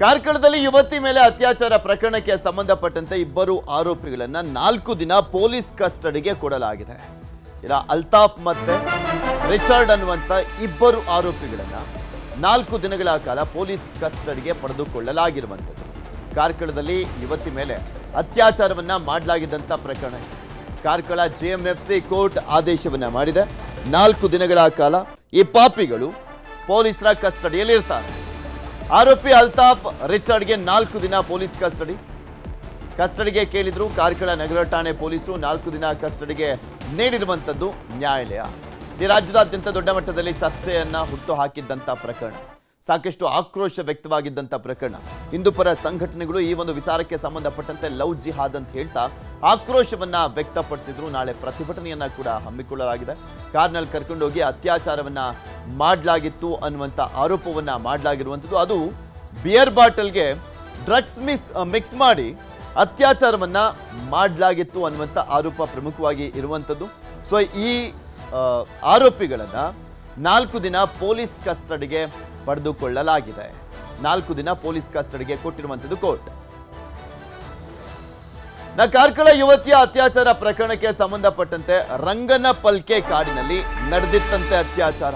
ಕಾರ್ಕಳದಲ್ಲಿ ಯುವತಿ ಮೇಲೆ ಅತ್ಯಾಚಾರ ಪ್ರಕರಣಕ್ಕೆ ಸಂಬಂಧಪಟ್ಟಂತೆ ಇಬ್ಬರು ಆರೋಪಿಗಳನ್ನ ನಾಲ್ಕು ದಿನ ಪೊಲೀಸ್ ಕಸ್ಟಡಿಗೆ ಕೊಡಲಾಗಿದೆ. ಇಲ್ಲ ಅಲ್ತಾಫ್ ಮತ್ತೆ ರಿಚರ್ಡ್ ಅನ್ನುವಂಥ ಇಬ್ಬರು ಆರೋಪಿಗಳನ್ನ ನಾಲ್ಕು ದಿನಗಳ ಕಾಲ ಪೊಲೀಸ್ ಕಸ್ಟಡಿಗೆ ಪಡೆದುಕೊಳ್ಳಲಾಗಿರುವಂಥದ್ದು. ಕಾರ್ಕಳದಲ್ಲಿ ಯುವತಿ ಮೇಲೆ ಅತ್ಯಾಚಾರವನ್ನ ಮಾಡಲಾಗಿದ್ದಂಥ ಪ್ರಕರಣ. ಕಾರ್ಕಳ ಜೆಎಂಎಫ್ಸಿ ಕೋರ್ಟ್ ಆದೇಶವನ್ನ ಮಾಡಿದೆ. ನಾಲ್ಕು ದಿನಗಳ ಕಾಲ ಈ ಪಾಪಿಗಳು ಪೊಲೀಸರ ಕಸ್ಟಡಿಯಲ್ಲಿ ಇರ್ತಾರೆ ಆರೋಪಿ ಅಲ್ತಾಫ್ ರಿಚರ್ಡ್ಗೆ ನಾಲ್ಕು ದಿನ ಪೊಲೀಸ್ ಕಸ್ಟಡಿ. ಕಸ್ಟಡಿಗೆ ಕೇಳಿದ್ರು ಕಾರ್ಕಳ ನಗರ ಠಾಣೆ ಪೊಲೀಸರು ನಾಲ್ಕು ದಿನ ಕಸ್ಟಡಿಗೆ ನೀಡಿರುವಂಥದ್ದು ನ್ಯಾಯಾಲಯ. ಈ ರಾಜ್ಯದಾದ್ಯಂತ ದೊಡ್ಡ ಮಟ್ಟದಲ್ಲಿ ಚರ್ಚೆಯನ್ನ ಹುಟ್ಟು ಹಾಕಿದ್ದಂಥ ಪ್ರಕರಣ. ಸಾಕಷ್ಟು ಆಕ್ರೋಶ ವ್ಯಕ್ತವಾಗಿದ್ದಂಥ ಪ್ರಕರಣ. ಹಿಂದೂಪರ ಸಂಘಟನೆಗಳು ಈ ಒಂದು ವಿಚಾರಕ್ಕೆ ಸಂಬಂಧಪಟ್ಟಂತೆ ಲವ್ ಜಿಹಾದ್ ಅಂತ ಹೇಳ್ತಾ ಆಕ್ರೋಶವನ್ನ ವ್ಯಕ್ತಪಡಿಸಿದ್ರು. ನಾಳೆ ಪ್ರತಿಭಟನೆಯನ್ನ ಕೂಡ ಹಮ್ಮಿಕೊಳ್ಳಲಾಗಿದೆ. ಕಾರ್ನಲ್ಲಿ ಕರ್ಕೊಂಡೋಗಿ ಅತ್ಯಾಚಾರವನ್ನ ಮಾಡಲಾಗಿತ್ತು ಅನ್ನುವಂಥ ಆರೋಪವನ್ನ ಮಾಡಲಾಗಿರುವಂಥದ್ದು. ಅದು ಬಿಯರ್ ಬಾಟಲ್ಗೆ ಡ್ರಗ್ಸ್ ಮಿಕ್ಸ್ ಮಿಕ್ಸ್ ಮಾಡಿ ಅತ್ಯಾಚಾರವನ್ನ ಮಾಡಲಾಗಿತ್ತು ಅನ್ನುವಂಥ ಆರೋಪ ಪ್ರಮುಖವಾಗಿ ಇರುವಂಥದ್ದು. ಸೊ ಈ ಆರೋಪಿಗಳನ್ನು ಆರೋಪಿಗಳನ್ನ ನಾಲ್ಕು ದಿನ ಪೊಲೀಸ್ ಕಸ್ಟಡಿಗೆ ಪಡೆದುಕೊಳ್ಳಲಾಗಿದೆ. ನಾಲ್ಕು ದಿನ ಪೊಲೀಸ್ ಕಸ್ಟಡಿಗೆ ಕೊಟ್ಟಿರುವಂಥದ್ದು ಕೋರ್ಟ್. ನ ಕಾರ್ಕಳ ಯುವತಿಯ ಅತ್ಯಾಚಾರ ಪ್ರಕರಣಕ್ಕೆ ಸಂಬಂಧಪಟ್ಟಂತೆ ರಂಗನ ಪಲ್ಕೆ ಕಾಡಿನಲ್ಲಿ ನಡೆದಿತ್ತಂತೆ ಅತ್ಯಾಚಾರ.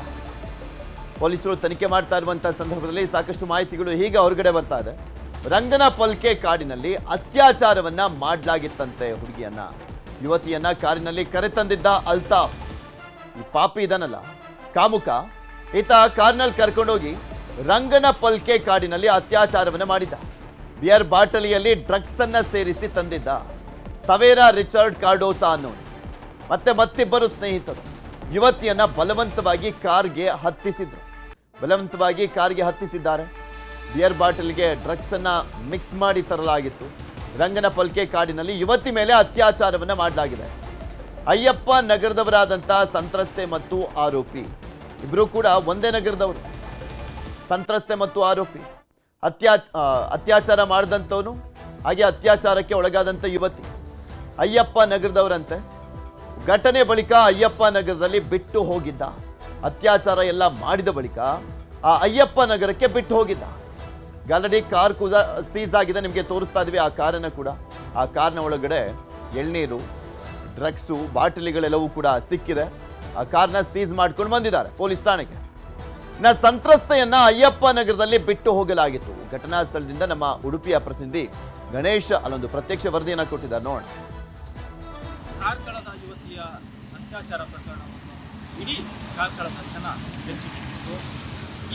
ಪೊಲೀಸರು ತನಿಖೆ ಮಾಡ್ತಾ ಇರುವಂತಹ ಸಂದರ್ಭದಲ್ಲಿ ಸಾಕಷ್ಟು ಮಾಹಿತಿಗಳು ಹೀಗೆ ಹೊರಗಡೆ ಬರ್ತಾ ಇದೆ. ರಂಗನ ಪಲ್ಕೆ ಕಾಡಿನಲ್ಲಿ ಅತ್ಯಾಚಾರವನ್ನ ಮಾಡಲಾಗಿತ್ತಂತೆ ಹುಡುಗಿಯನ್ನ. ಯುವತಿಯನ್ನ ಕಾರಿನಲ್ಲಿ ಕರೆತಂದಿದ್ದ ಅಲ್ತಾಫ್. ಈ ಪಾಪಿ ಇದನ್ನಲ್ಲ ಕಾಮುಕ ಈತ ಕಾರ್ನಲ್ಲಿ ಕರ್ಕೊಂಡೋಗಿ ರಂಗನ ಪಲ್ಕೆ ಕಾಡಿನಲ್ಲಿ ಅತ್ಯಾಚಾರವನ್ನು ಮಾಡಿದ್ದ. ಬಿಯರ್ ಬಾಟಲಿಯಲ್ಲಿ ಡ್ರಗ್ಸ್ ಅನ್ನ ಸೇರಿಸಿ ತಂದಿದ್ದ ಸವೇರಾ ರಿಚರ್ಡ್ ಕಾರ್ಡೋಸಾ ಅನ್ನೋನು. ಮತ್ತೆ ಮತ್ತಿಬ್ಬರು ಸ್ನೇಹಿತರು. ಯುವತಿಯನ್ನ ಬಲವಂತವಾಗಿ ಕಾರ್ಗೆ ಹತ್ತಿಸಿದ್ರು. ಬಲವಂತವಾಗಿ ಕಾರ್ಗೆ ಹತ್ತಿಸಿದ್ದಾರೆ. ಬಿಯರ್ ಬಾಟಲ್ಗೆ ಡ್ರಗ್ಸ್ ಅನ್ನ ಮಿಕ್ಸ್ ಮಾಡಿ ತರಲಾಗಿತ್ತು. ರಂಗನ ಪಲ್ಕೆ ಕಾಡಿನಲ್ಲಿ ಯುವತಿ ಮೇಲೆ ಅತ್ಯಾಚಾರವನ್ನು ಮಾಡಲಾಗಿದೆ. ಅಯ್ಯಪ್ಪ ನಗರದವರಾದಂಥ ಸಂತ್ರಸ್ತೆ ಮತ್ತು ಆರೋಪಿ. ಇಬ್ಬರು ಕೂಡ ಒಂದೇ ನಗರದವರು. ಸಂತ್ರಸ್ತೆ ಮತ್ತು ಆರೋಪಿ. ಅತ್ಯಾ ಅತ್ಯಾಚಾರ ಮಾಡಿದಂಥವನು ಹಾಗೆ ಅತ್ಯಾಚಾರಕ್ಕೆ ಒಳಗಾದಂಥ ಯುವತಿ. ಅಯ್ಯಪ್ಪ ನಗರದವರಂತೆ. ಘಟನೆ ಬಳಿಕ ಅಯ್ಯಪ್ಪ ನಗರದಲ್ಲಿ ಬಿಟ್ಟು ಹೋಗಿದ್ದ. ಅತ್ಯಾಚಾರ ಎಲ್ಲ ಮಾಡಿದ ಬಳಿಕ ಆ ಅಯ್ಯಪ್ಪ ನಗರಕ್ಕೆ ಬಿಟ್ಟು ಹೋಗಿದ್ದ. ಗಾಲಡಿ ಕಾರ್ ಕುಜ ಸೀಸ್ ಆಗಿದೆ ನಿಮಗೆ ತೋರಿಸ್ತಾ ಇದೀವಿ, ಆ ಕಾರನ್ನು ಕೂಡ. ಆ ಕಾರ್ನ ಒಳಗಡೆ ಎಳ್ನೀರು, ಡ್ರಗ್ಸು, ಬಾಟಲಿಗಳೆಲ್ಲವೂ ಕೂಡ ಸಿಕ್ಕಿದೆ. ಆ ಕಾರ್ನ ಸೀಸ್ ಮಾಡ್ಕೊಂಡು ಬಂದಿದ್ದಾರೆ ಪೊಲೀಸ್ ಠಾಣೆಗೆ. ನ ಸಂತ್ರಸ್ತೆಯನ್ನ ಅಯ್ಯಪ್ಪ ನಗರದಲ್ಲಿ ಬಿಟ್ಟು ಹೋಗಲಾಗಿತ್ತು. ಘಟನಾ ಸ್ಥಳದಿಂದ ನಮ್ಮ ಉಡುಪಿಯ ಪ್ರತಿನಿಧಿ ಗಣೇಶ್ ಅಲ್ಲೊಂದು ಪ್ರತ್ಯಕ್ಷ ವರದಿಯನ್ನ ಕೊಟ್ಟಿದ್ದಾರೆ. ನೋಡಿ ಯುವತಿಯ ಇಡೀ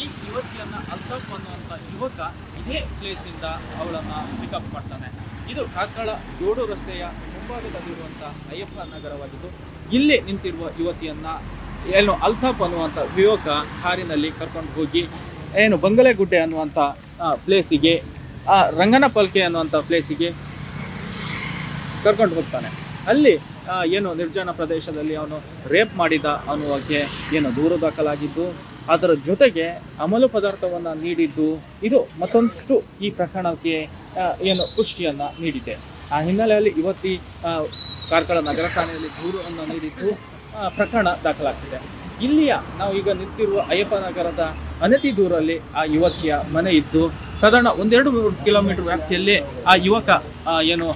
ಈ ಯುವತಿಯನ್ನ ಅಲ್ತಾಫ್ ಅನ್ನುವಂಥ ಯುವಕ ಇದೇ ಪ್ಲೇಸಿಂದ ಅವಳನ್ನು ಪಿಕಪ್ ಮಾಡ್ತಾನೆ. ಇದು ಕಾರ್ಕಳ ಜೋಡು ರಸ್ತೆಯ ಮುಂಭಾಗದಲ್ಲಿರುವಂಥ ಅಯ್ಯಪ್ಪ ನಗರವಾಗಿದ್ದು, ಇಲ್ಲಿ ನಿಂತಿರುವ ಯುವತಿಯನ್ನ ಏನು ಅಲ್ತಾಫ್ ಅನ್ನುವಂಥ ಯುವಕ ಕಾರಿನಲ್ಲಿ ಕರ್ಕೊಂಡು ಹೋಗಿ, ಏನು ಬಂಗಲೆಗುಡ್ಡೆ ಅನ್ನುವಂಥ ಪ್ಲೇಸಿಗೆ ಆ ರಂಗನ ಪಲ್ಕೆ ಅನ್ನುವಂಥ ಪ್ಲೇಸಿಗೆ ಕರ್ಕೊಂಡು ಹೋಗ್ತಾನೆ. ಅಲ್ಲಿ ಏನು ನಿರ್ಜನ ಪ್ರದೇಶದಲ್ಲಿ ಅವನು ರೇಪ್ ಮಾಡಿದ ಅನ್ನುವಕ್ಕೆ ಏನು ದೂರು ದಾಖಲಾಗಿದ್ದು, ಅದರ ಜೊತೆಗೆ ಅಮಲು ಪದಾರ್ಥವನ್ನು ನೀಡಿದ್ದು, ಇದು ಮತ್ತೊಂದಷ್ಟು ಈ ಪ್ರಕರಣಕ್ಕೆ ಏನು ಪುಷ್ಟಿಯನ್ನು ನೀಡಿದೆ. ಆ ಹಿನ್ನೆಲೆಯಲ್ಲಿ ಇವತ್ತಿ ಕಾರ್ಕಳ ನಗರ ಠಾಣೆಯಲ್ಲಿ ದೂರವನ್ನು ನೀಡಿದ್ದು ಪ್ರಕರಣ ದಾಖಲಾಗ್ತಿದೆ. ಇಲ್ಲಿಯ ನಾವು ಈಗ ನಿಂತಿರುವ ಅಯ್ಯಪ್ಪ ನಗರದ ಅನತಿ ದೂರಲ್ಲಿ ಆ ಯುವತಿಯ ಮನೆ ಇದ್ದು, ಸಾಧಾರಣ ಒಂದೆರಡು ಮೂರು ಕಿಲೋಮೀಟರ್ ವ್ಯಾಪ್ತಿಯಲ್ಲಿ ಆ ಯುವಕ ಏನು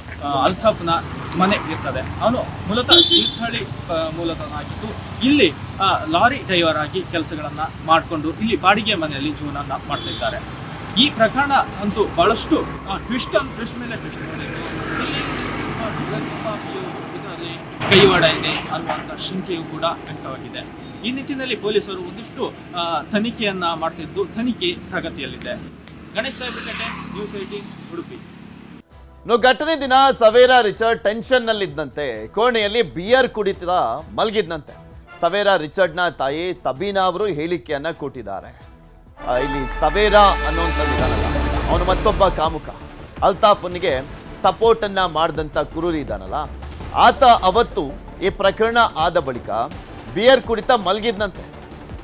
ಅಲ್ತಾಪ್ನ ಮನೆ ಇರ್ತದೆ. ಅವನು ಮೂಲತಃ ತೀರ್ಥಹಳ್ಳಿ ಮೂಲತನಾಗಿದ್ದು ಇಲ್ಲಿ ಲಾರಿ ಡ್ರೈವರ್ ಆಗಿ ಕೆಲಸಗಳನ್ನು ಮಾಡಿಕೊಂಡು ಇಲ್ಲಿ ಬಾಡಿಗೆ ಮನೆಯಲ್ಲಿ ಜೀವನ ಮಾಡ್ತಿದ್ದಾರೆ ಈ ಪ್ರಕರಣ ಅಂತೂ ಬಹಳಷ್ಟು ಟ್ವಿಸ್ಟ್ ಟ್ವಿಸ್ಟ್ ಮೇಲೆ ಟ್ವಿಸ್ಟ್ ಮಾಡಿದ್ದು ಇಲ್ಲಿ ಆ, drug ಮಾಫಿಯವರು ಕೈವಾಡ ಇದೆ ಅನ್ನುವಂಥ ಕೂಡ ವ್ಯಕ್ತವಾಗಿದೆ. ಈ ನಿಟ್ಟಿನಲ್ಲಿ ಪೊಲೀಸರು ಒಂದಿಷ್ಟು ತನಿಖೆಯನ್ನ ಮಾಡ್ತಿದ್ದು ತನಿಖೆ ಪ್ರಗತಿಯಲ್ಲಿದೆ. ಗಣೇಶ್ ಸಾಹೇಬ್ ನ್ಯೂಸ್ ಏಟೀನ್ ಉಡುಪಿ. ಘಟನೆ ದಿನ ಸವೇರಾ ರಿಚರ್ಡ್ ಟೆನ್ಷನ್ ನಲ್ಲಿದ್ದಂತೆ ಕೋಣೆಯಲ್ಲಿ ಬಿಯರ್ ಕುಡಿತ ಮಲಗಿದ್ದಂತೆ. ಸವೇರಾ ರಿಚರ್ಡ್ನ ತಾಯಿ ಸಬೀನಾ ಅವರು ಹೇಳಿಕೆಯನ್ನ ಕೊಟ್ಟಿದ್ದಾರೆ ಇಲ್ಲಿ ಸವೇರಾ ಅನ್ನೋ ಅವನು ಮತ್ತೊಬ್ಬ ಕಾಮುಕ. ಅಲ್ತಾಫ್ನಿಗೆ ಸಪೋರ್ಟ್ ಅನ್ನ ಮಾಡಿದಂತ ಕುರೂರಿ ಇದ್ದಾನಲ್ಲ ಆತ ಅವತ್ತು ಈ ಪ್ರಕರಣ ಆದ ಬಳಿಕ ಬಿಯರ್ ಕುಡಿತ ಮಲಗಿದ್ನಂತೆ.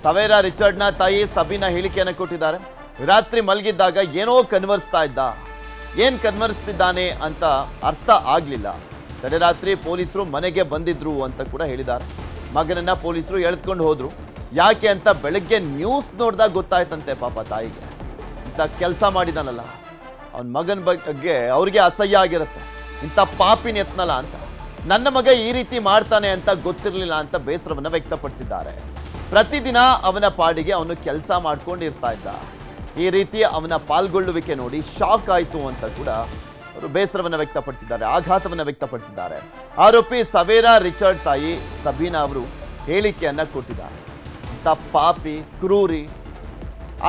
ಸವೇರಾ ರಿಚರ್ಡ್ನ ತಾಯಿ ಸಬೀನಾ ಹೇಳಿಕೆಯನ್ನು ಕೊಟ್ಟಿದ್ದಾರೆ. ರಾತ್ರಿ ಮಲಗಿದ್ದಾಗ ಏನೋ ಕನ್ವರ್ಸ್ತಾ ಇದ್ದ. ಏನ್ ಕನ್ವರ್ಸ್ತಿದ್ದಾನೆ ಅಂತ ಅರ್ಥ ಆಗ್ಲಿಲ್ಲ. ತಡರಾತ್ರಿ ಪೊಲೀಸರು ಮನೆಗೆ ಬಂದಿದ್ರು ಅಂತ ಕೂಡ ಹೇಳಿದ್ದಾರೆ. ಮಗನನ್ನ ಪೊಲೀಸರು ಎಳೆದುಕೊಂಡು ಹೋದ್ರು. ಯಾಕೆ ಅಂತ ಬೆಳಗ್ಗೆ ನ್ಯೂಸ್ ನೋಡಿದಾಗ ಗೊತ್ತಾಯ್ತಂತೆ ಪಾಪ ತಾಯಿಗೆ. ಇಂಥ ಕೆಲಸ ಮಾಡಿದಾನಲ್ಲ. ಅವನ ಮಗನ ಬಗ್ಗೆ ಅವ್ರಿಗೆ ಅಸಹ್ಯ ಆಗಿರುತ್ತೆ. ಇಂಥ ಪಾಪಿನ ಎತ್ನಲ್ಲ ಅಂತ. ನನ್ನ ಮಗ ಈ ರೀತಿ ಮಾಡ್ತಾನೆ ಅಂತ ಗೊತ್ತಿರಲಿಲ್ಲ ಅಂತ ಬೇಸರವನ್ನು ವ್ಯಕ್ತಪಡಿಸಿದ್ದಾರೆ. ಪ್ರತಿದಿನ ಅವನ ಪಾಡಿಗೆ ಅವನು ಕೆಲಸ ಮಾಡ್ಕೊಂಡಿರ್ತಾ ಇದ್ದ. ಈ ರೀತಿ ಅವನ ಪಾಲ್ಗೊಳ್ಳುವಿಕೆ ನೋಡಿ ಶಾಕ್ ಆಯಿತು ಅಂತ ಕೂಡ ಅವರು ಬೇಸರವನ್ನು ವ್ಯಕ್ತಪಡಿಸಿದ್ದಾರೆ, ಆಘಾತವನ್ನು ವ್ಯಕ್ತಪಡಿಸಿದ್ದಾರೆ. ಆರೋಪಿ ಸವೇರಾ ರಿಚರ್ಡ್ ತಾಯಿ ಸಬೀನಾ ಅವರು ಹೇಳಿಕೆಯನ್ನು ಕೊಟ್ಟಿದ್ದಾರೆ. ಇಂಥ ಪಾಪಿ, ಕ್ರೂರಿ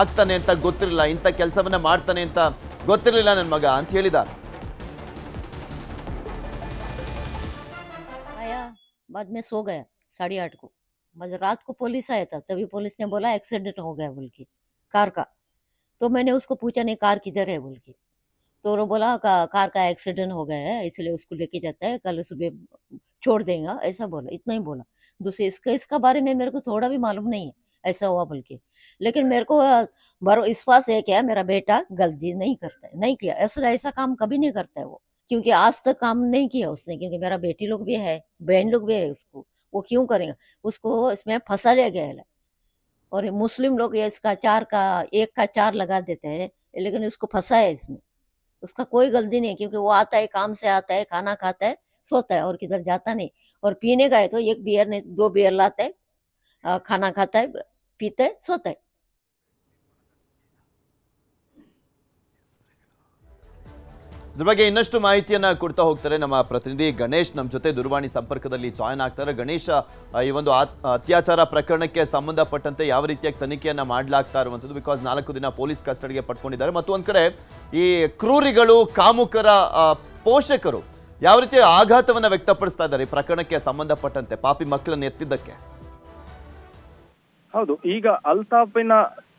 ಆಗ್ತಾನೆ ಅಂತ ಗೊತ್ತಿರಲಿಲ್ಲ, ಇಂಥ ಕೆಲಸವನ್ನು ಮಾಡ್ತಾನೆ ಅಂತ ಗೊತ್ತಿರಲಿಲ್ಲ ನನ್ನ ಮಗ ಅಂತ ಹೇಳಿದ್ದಾರೆ आया बाद में सो गया साढ़े आठ को बस रात को पुलिस आया था तभी पुलिस ने बोला एक्सीडेंट हो गया बोल के कार का तो मैंने उसको पूछा नहीं कार किधर है बोल के तो वो बोला का, कार का एक्सीडेंट हो गया है इसलिए उसको लेके जाता है कल सुबह छोड़ देगा ऐसा बोला इतना ही बोला दूसरे इसका इसका बारे में मेरे को थोड़ा भी मालूम नहीं है ऐसा हुआ बोल के लेकिन मेरे को भरो विश्वास है क्या मेरा बेटा गलती नहीं करता है नहीं किया। ऐसा ऐसा काम कभी नहीं करता है वो क्योंकि आज तक काम नहीं किया उसने क्योंकि मेरा बेटी लोग भी है बहन लोग भी है उसको। वो क्यों करेगा? उसको इसमें फंसा लिया गया है। और मुस्लिम लोग ये इसका चार का एक का चार लगा देते हैं लेकिन उसको फंसा है इसमें। उसका कोई गलती नहीं है क्योंकि वो आता है काम से आता है खाना खाता है सोता है और किधर जाता नहीं। और पीने का है तो एक बियर नहीं दो बियर लाता है खाना खाता है पीता है सोता है ಇದ್ರ ಬಗ್ಗೆ ಇನ್ನಷ್ಟು ಮಾಹಿತಿಯನ್ನ ಕೊಡ್ತಾ ಹೋಗ್ತಾರೆ ನಮ್ಮ ಪ್ರತಿನಿಧಿ ಗಣೇಶ್ ನಮ್ಮ ಜೊತೆ ದೂರವಾಣಿ ಸಂಪರ್ಕದಲ್ಲಿ ಜಾಯ್ನ್ ಆಗ್ತಾರೆ ಗಣೇಶ ಆ, ಈ ಒಂದು ಆತ್- ಅತ್ಯಾಚಾರ ಪ್ರಕರಣಕ್ಕೆ ಸಂಬಂಧಪಟ್ಟಂತೆ ಯಾವ ರೀತಿಯಾಗಿ ತನಿಖೆಯನ್ನ ಮಾಡಲಾಗ್ತಾ ಇರುವಂಥದ್ದು ಬಿಕಾಸ್ ನಾಲ್ಕು ದಿನ ಪೊಲೀಸ್ ಕಸ್ಟಡಿಗೆ ಪಡ್ಕೊಂಡಿದ್ದಾರೆ ಮತ್ತು ಒಂದ್ ಕಡೆ ಈ ಕ್ರೂರಿಗಳು ಕಾಮುಕರ ಆ, ಪೋಷಕರು ಯಾವ ರೀತಿಯ ಆಘಾತವನ್ನ ವ್ಯಕ್ತಪಡಿಸ್ತಾ ಇದ್ದಾರೆ ಈ ಪ್ರಕರಣಕ್ಕೆ ಸಂಬಂಧಪಟ್ಟಂತೆ ಪಾಪಿ ಮಕ್ಕಳನ್ನ ಎತ್ತಿದ್ದಕ್ಕೆ ಹೌದು, ಈಗ ಅಲ್ತಾಫಿನ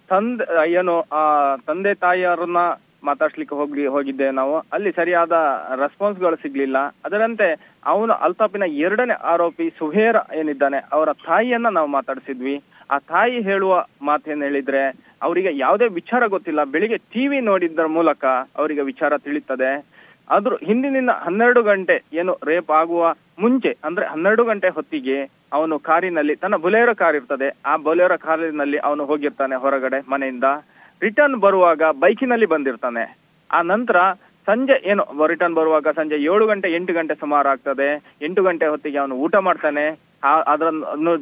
ತಂದೆ ಏನು, ಆ, ತಂದೆ ತಾಯಿಯರನ್ನ ಮಾತಾಡ್ಸ್ಲಿಕ್ಕೆ ಹೋಗಿ, ಹೋಗಿದ್ದೆ ನಾವು. ಅಲ್ಲಿ ಸರಿಯಾದ ರೆಸ್ಪಾನ್ಸ್ಗಳು ಸಿಗ್ಲಿಲ್ಲ. ಅದರಂತೆ ಅವನು ಅಲ್ತಾಫಿನ ಎರಡನೇ ಆರೋಪಿ ಸುಹೇರ ಏನಿದ್ದಾನೆ, ಅವರ ತಾಯಿಯನ್ನ ನಾವು ಮಾತಾಡಿಸಿದ್ವಿ. ಆ ತಾಯಿ ಹೇಳುವ ಮಾತೇನು ಹೇಳಿದ್ರೆ, ಅವರಿಗೆ ಯಾವುದೇ ವಿಚಾರ ಗೊತ್ತಿಲ್ಲ. ಬೆಳಿಗ್ಗೆ ಟಿವಿ ನೋಡಿದ್ದರ ಮೂಲಕ ಅವರಿಗೆ ವಿಚಾರ ತಿಳಿತದೆ. ಆದ್ರೂ ಹಿಂದಿನಿಂದ ಹನ್ನೆರಡು ಗಂಟೆ, ಏನು, ರೇಪ್ ಆಗುವ ಮುಂಚೆ, ಅಂದ್ರೆ ಹನ್ನೆರಡು ಗಂಟೆ ಹೊತ್ತಿಗೆ ಅವನು ಕಾರಿನಲ್ಲಿ, ತನ್ನ ಬೊಲೇರೋ ಕಾರ್ ಇರ್ತದೆ. ಆ ಬೊಲೇರೋ ಕಾರಿನಲ್ಲಿ ಅವನು ಹೋಗಿರ್ತಾನೆ ಹೊರಗಡೆ ಮನೆಯಿಂದ. ರಿಟರ್ನ್ ಬರುವಾಗ ಬೈಕಿನಲ್ಲಿ ಬಂದಿರ್ತಾನೆ. ಆ ನಂತರ ಸಂಜೆ ಏನು ರಿಟರ್ನ್ ಬರುವಾಗ ಸಂಜೆ ಏಳು ಗಂಟೆ, ಎಂಟು ಗಂಟೆ ಸುಮಾರು ಆಗ್ತದೆ. ಎಂಟು ಗಂಟೆ ಹೊತ್ತಿಗೆ ಅವನು ಊಟ ಮಾಡ್ತಾನೆ. ಅದರ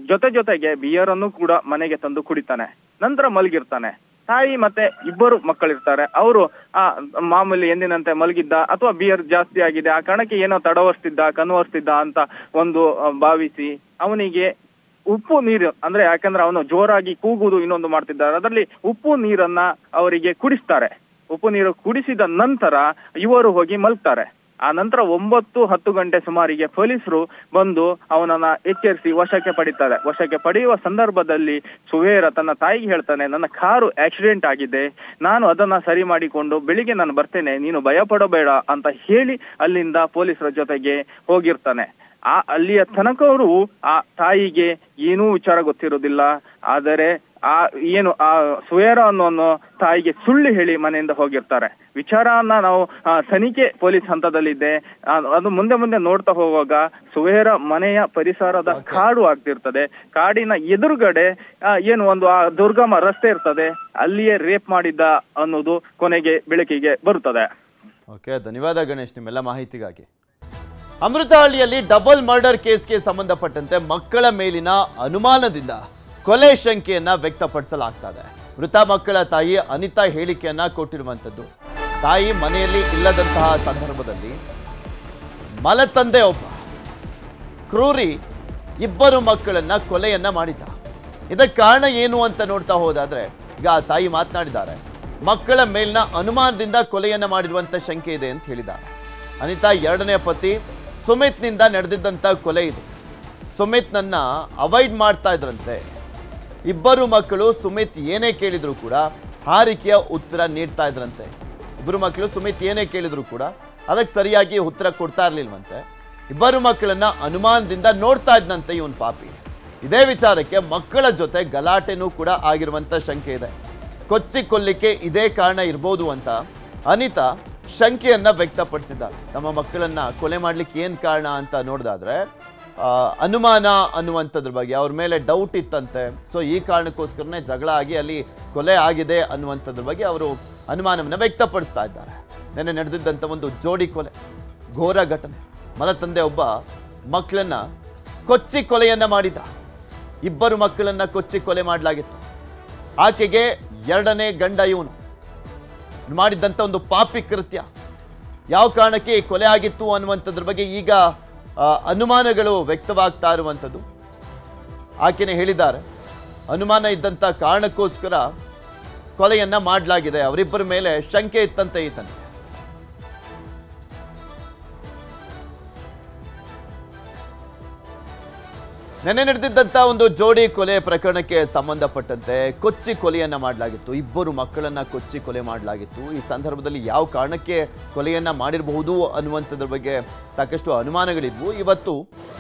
ಜೊತೆ ಜೊತೆಗೆ ಬಿಯರ್ ಅನ್ನು ಕೂಡ ಮನೆಗೆ ತಂದು ಕುಡಿತಾನೆ. ನಂತರ ಮಲಗಿರ್ತಾನೆ. ತಾಯಿ ಮತ್ತೆ ಇಬ್ಬರು ಮಕ್ಕಳಿರ್ತಾರೆ. ಅವರು, ಆ, ಮಾಮೂಲಿ ಎಂದಿನಂತೆ ಮಲಗಿದ್ದ ಅಥವಾ ಬಿಯರ್ ಜಾಸ್ತಿ ಆಗಿದೆ, ಆ ಕಾರಣಕ್ಕೆ ಏನೋ ತಡವರ್ಸ್ತಿದ್ದ, ಕನ್ವರ್ಸ್ತಿದ್ದ ಅಂತ ಒಂದು ಭಾವಿಸಿ ಅವನಿಗೆ ಉಪ್ಪು ನೀರು ಅಂದ್ರೆ ಯಾಕಂದ್ರೆ ಅವನು ಜೋರಾಗಿ ಕೂಗುವುದು ಇನ್ನೊಂದು ಮಾಡ್ತಿದ್ದಾರೆ. ಅದರಲ್ಲಿ ಉಪ್ಪು ನೀರನ್ನ ಅವರಿಗೆ ಕುಡಿಸ್ತಾರೆ. ಉಪ್ಪು ನೀರು ಕುಡಿಸಿದ ನಂತರ ಇವರು ಹೋಗಿ ಮಲ್ಗ್ತಾರೆ. ಆ ನಂತರ ಒಂಬತ್ತು ಹತ್ತು ಗಂಟೆ ಸುಮಾರಿಗೆ ಪೊಲೀಸರು ಬಂದು ಅವನನ್ನ ಎಚ್ಚರಿಸಿ ವಶಕ್ಕೆ ಪಡಿತಾರೆ. ವಶಕ್ಕೆ ಪಡೆಯುವ ಸಂದರ್ಭದಲ್ಲಿ ಸುವೇರ ತನ್ನ ತಾಯಿಗೆ ಹೇಳ್ತಾನೆ, ನನ್ನ ಕಾರು ಆಕ್ಸಿಡೆಂಟ್ ಆಗಿದೆ. ನಾನು ಅದನ್ನ ಸರಿ ಮಾಡಿಕೊಂಡು ಬೆಳಿಗ್ಗೆ ನಾನು ಬರ್ತೇನೆ. ನೀನು ಭಯ ಪಡಬೇಡ ಅಂತ ಹೇಳಿ ಅಲ್ಲಿಂದ ಪೊಲೀಸರ ಜೊತೆಗೆ ಹೋಗಿರ್ತಾನೆ. ಆ ಅಲ್ಲಿಯ ತನಕ ಅವರು ಆ ತಾಯಿಗೆ ಏನೂ ವಿಚಾರ ಗೊತ್ತಿರೋದಿಲ್ಲ ಆದರೆ ಆ ಏನು ಆ ಸುವೇರ ಅನ್ನೋ ತಾಯಿಗೆ ಸುಳ್ಳು ಹೇಳಿ ಮನೆಯಿಂದ ಹೋಗಿರ್ತಾರೆ. ವಿಚಾರನ ನಾವು ತನಿಖೆ ಪೊಲೀಸ್ ಹಂತದಲ್ಲಿದೆ. ಅದು ಮುಂದೆ ಮುಂದೆ ನೋಡ್ತಾ ಹೋಗುವಾಗ ಸುವೇರ ಮನೆಯ ಪರಿಸರದ ಕಾಡು ಆಗ್ತಿರ್ತದೆ. ಕಾಡಿನ ಎದುರುಗಡೆ ಏನು ಒಂದು ಆ ದುರ್ಗಮ ರಸ್ತೆ ಇರ್ತದೆ. ಅಲ್ಲಿಯೇ ರೇಪ್ ಮಾಡಿದ್ದ ಅನ್ನೋದು ಕೊನೆಗೆ ಬೆಳಕಿಗೆ ಬರುತ್ತದೆ. ಓಕೆ ಧನ್ಯವಾದ ಗಣೇಶ್ ನಿಮ್ಮೆಲ್ಲ ಮಾಹಿತಿಗಾಗಿ. ಅಮೃತಹಳ್ಳಿಯಲ್ಲಿ ಡಬಲ್ ಮರ್ಡರ್ ಕೇಸ್ಗೆ ಸಂಬಂಧಪಟ್ಟಂತೆ ಮಕ್ಕಳ ಮೇಲಿನ ಅನುಮಾನದಿಂದ ಕೊಲೆ ಶಂಕೆಯನ್ನ ವ್ಯಕ್ತಪಡಿಸಲಾಗ್ತಾ ಇದೆ ಮೃತ ಮಕ್ಕಳ ತಾಯಿ ಅನಿತಾ ಹೇಳಿಕೆಯನ್ನ ಕೊಟ್ಟಿರುವಂಥದ್ದು. ತಾಯಿ ಮನೆಯಲ್ಲಿ ಇಲ್ಲದಂತಹ ಸಂದರ್ಭದಲ್ಲಿ ಮಲತಂದೆ ಒಬ್ಬ ಕ್ರೂರಿ ಇಬ್ಬರು ಮಕ್ಕಳನ್ನ ಕೊಲೆಯನ್ನ ಮಾಡಿದ್ದ. ಇದಕ್ಕೆ ಕಾರಣ ಏನು ಅಂತ ನೋಡ್ತಾ ಹೋದಾದ್ರೆ, ಈಗ ಆ ತಾಯಿ ಮಾತನಾಡಿದ್ದಾರೆ. ಮಕ್ಕಳ ಮೇಲಿನ ಅನುಮಾನದಿಂದ ಕೊಲೆಯನ್ನ ಮಾಡಿರುವಂತ ಶಂಕೆ ಇದೆ ಅಂತ ಹೇಳಿದ್ದಾರೆ. ಅನಿತಾ ಎರಡನೇ ಪತಿ, ಸುಮಿತ್ನಿಂದ ನಡೆದಿದ್ದಂಥ ಕೊಲೆ ಇದು. ಸುಮಿತ್ನನ್ನ ಅವಾಯ್ಡ್ ಮಾಡ್ತಾ ಇದ್ರಂತೆ. ಇಬ್ಬರು ಮಕ್ಕಳು ಸುಮಿತ್ ಏನೇ ಕೇಳಿದ್ರು ಕೂಡ ಹಾರಿಕೆಯ ಉತ್ತರ ನೀಡ್ತಾ ಇದ್ರಂತೆ. ಇಬ್ಬರು ಮಕ್ಕಳು ಸುಮಿತ್ ಏನೇ ಕೇಳಿದ್ರು ಕೂಡ ಅದಕ್ಕೆ ಸರಿಯಾಗಿ ಉತ್ತರ ಕೊಡ್ತಾ ಇರಲಿಲ್ವಂತೆ. ಇಬ್ಬರು ಮಕ್ಕಳನ್ನ ಅನುಮಾನದಿಂದ ನೋಡ್ತಾ ಇದ್ನಂತೆ ಇವನ್ ಪಾಪಿ. ಇದೇ ವಿಚಾರಕ್ಕೆ ಮಕ್ಕಳ ಜೊತೆ ಗಲಾಟೆನೂ ಕೂಡ ಆಗಿರುವಂತ ಶಂಕೆ ಇದೆ. ಕೊಚ್ಚಿ ಕೊಲ್ಲಿಕ್ಕೆ ಇದೇ ಕಾರಣ ಇರ್ಬೋದು ಅಂತ ಅನಿತಾ ಶಂಕೆಯನ್ನ ವ್ಯಕ್ತಪಡಿಸಿದ್ದಾರೆ ತಮ್ಮ ಮಕ್ಕಳನ್ನ ಕೊಲೆ ಮಾಡ್ಲಿಕ್ಕೆ ಏನ್ ಕಾರಣ ಅಂತ ನೋಡಿದಾದ್ರೆ ಅನುಮಾನ ಅನ್ನುವಂಥದ್ರ ಬಗ್ಗೆ, ಅವ್ರ ಮೇಲೆ ಡೌಟ್ ಇತ್ತಂತೆ. ಸೊ ಈ ಕಾರಣಕ್ಕೋಸ್ಕರನೇ ಜಗಳ ಆಗಿ ಅಲ್ಲಿ ಕೊಲೆ ಆಗಿದೆ ಅನ್ನುವಂಥದ್ರ ಬಗ್ಗೆ ಅವರು ಅನುಮಾನವನ್ನು ವ್ಯಕ್ತಪಡಿಸ್ತಾ ಇದ್ದಾರೆ. ನೆನೆ ನಡೆದಿದ್ದಂಥ ಒಂದು ಜೋಡಿ ಕೊಲೆ, ಘೋರ ಘಟನೆ. ಮಲತಂದೆ ಒಬ್ಬ ಮಕ್ಕಳನ್ನ ಕೊಚ್ಚಿ ಕೊಲೆಯನ್ನ ಮಾಡಿದ. ಇಬ್ಬರು ಮಕ್ಕಳನ್ನ ಕೊಚ್ಚಿ ಕೊಲೆ ಮಾಡಲಾಗಿತ್ತು. ಆಕೆಗೆ ಎರಡನೇ ಗಂಡ ಇವನು. ಮಾಡಿದ್ದಂಥ ಒಂದು ಪಾಪಿ ಕೃತ್ಯ. ಯಾವ ಕಾರಣಕ್ಕೆ ಕೊಲೆ ಆಗಿತ್ತು ಅನ್ನುವಂಥದ್ರ ಬಗ್ಗೆ ಈಗ ಅನುಮಾನಗಳು ವ್ಯಕ್ತವಾಗ್ತಾ ಇರುವಂಥದ್ದು. ಆಕೆನೆ ಹೇಳಿದ್ದಾರೆ, ಅನುಮಾನ ಇದ್ದಂಥ ಕಾರಣಕ್ಕೋಸ್ಕರ ಕೊಲೆಯನ್ನು ಮಾಡಲಾಗಿದೆ. ಅವರಿಬ್ಬರ ಮೇಲೆ ಶಂಕೆ ಇತ್ತಂತೆ ಈತನಿಗೆ. ನೆನ್ನೆ ನಡೆದಿದ್ದಂಥ ಒಂದು ಜೋಡಿ ಕೊಲೆ ಪ್ರಕರಣಕ್ಕೆ ಸಂಬಂಧಪಟ್ಟಂತೆ ಕೊಚ್ಚಿ ಕೊಲೆಯನ್ನ ಮಾಡಲಾಗಿತ್ತು. ಇಬ್ಬರು ಮಕ್ಕಳನ್ನ ಕೊಚ್ಚಿ ಕೊಲೆ ಮಾಡಲಾಗಿತ್ತು. ಈ ಸಂದರ್ಭದಲ್ಲಿ ಯಾವ ಕಾರಣಕ್ಕೆ ಕೊಲೆಯನ್ನ ಮಾಡಿರಬಹುದು ಅನ್ನುವಂಥದ್ರ ಬಗ್ಗೆ ಸಾಕಷ್ಟು ಅನುಮಾನಗಳಿದ್ವು. ಇವತ್ತು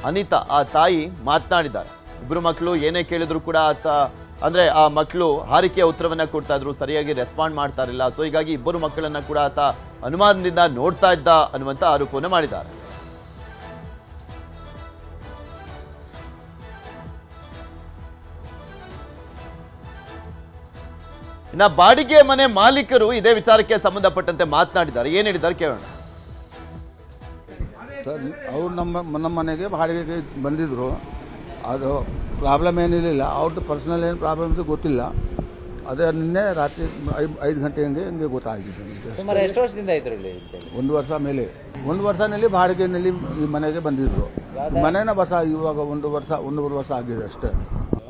ಅನಿತಾ, ಆ ತಾಯಿ ಮಾತನಾಡಿದ್ದಾರೆ. ಇಬ್ಬರು ಮಕ್ಕಳು ಏನೇ ಕೇಳಿದ್ರು ಕೂಡ ಆತ, ಅಂದ್ರೆ ಆ ಮಕ್ಕಳು ಹಾರಿಕೆಯ ಉತ್ತರವನ್ನ ಕೊಡ್ತಾ ಇದ್ರು, ಸರಿಯಾಗಿ ರೆಸ್ಪಾಂಡ್ ಮಾಡ್ತಾ ಇರಲಿಲ್ಲ. ಸೊ ಹೀಗಾಗಿ ಇಬ್ಬರು ಮಕ್ಕಳನ್ನ ಕೂಡ ಆತ ಅನುಮಾನದಿಂದ ನೋಡ್ತಾ ಇದ್ದ ಅನ್ನುವಂಥ ಆರೋಪವನ್ನು ಮಾಡಿದ್ದಾರೆ. ಇನ್ನ ಬಾಡಿಗೆ ಮನೆ ಮಾಲೀಕರು ಇದೇ ವಿಚಾರಕ್ಕೆ ಸಂಬಂಧಪಟ್ಟಂತೆ ಮಾತನಾಡಿದ್ದಾರೆ. ಏನ್ ಹೇಳಿದ್ದಾರೆ ಕೇಳೋಣ. ಸರ್ ಅವ್ರು ನಮ್ಮ ನಮ್ಮ ಮನೆಗೆ ಬಾಡಿಗೆಗೆ ಬಂದಿದ್ರು. ಅದು ಪ್ರಾಬ್ಲಮ್ ಏನಿರಲಿಲ್ಲ. ಅವ್ರದ್ದು ಪರ್ಸನಲ್ ಏನು ಪ್ರಾಬ್ಲಮ್ ಅಂತ ಗೊತ್ತಿಲ್ಲ. ಅದೇ ನಿನ್ನೆ ರಾತ್ರಿ ಐದು ಐದು ಗಂಟೆ ಹಂಗೆ ಹಂಗೆ ಗೊತ್ತಾಗಿದೆ. ಎಷ್ಟು ವರ್ಷದಿಂದ ಇದ್ರಲ್ಲಿ ಒಂದು ವರ್ಷ ಮೇಲೆ. ಒಂದು ವರ್ಷನಲ್ಲಿ ಬಾಡಿಗೆನಲ್ಲಿ ಈ ಮನೆಗೆ ಬಂದಿದ್ರು. ಮನೆನ ಬಸ ಇವಾಗ ಒಂದು ವರ್ಷ ಒಂದೂವರೆ ವರ್ಷ ಆಗಿದೆ ಅಷ್ಟೇ.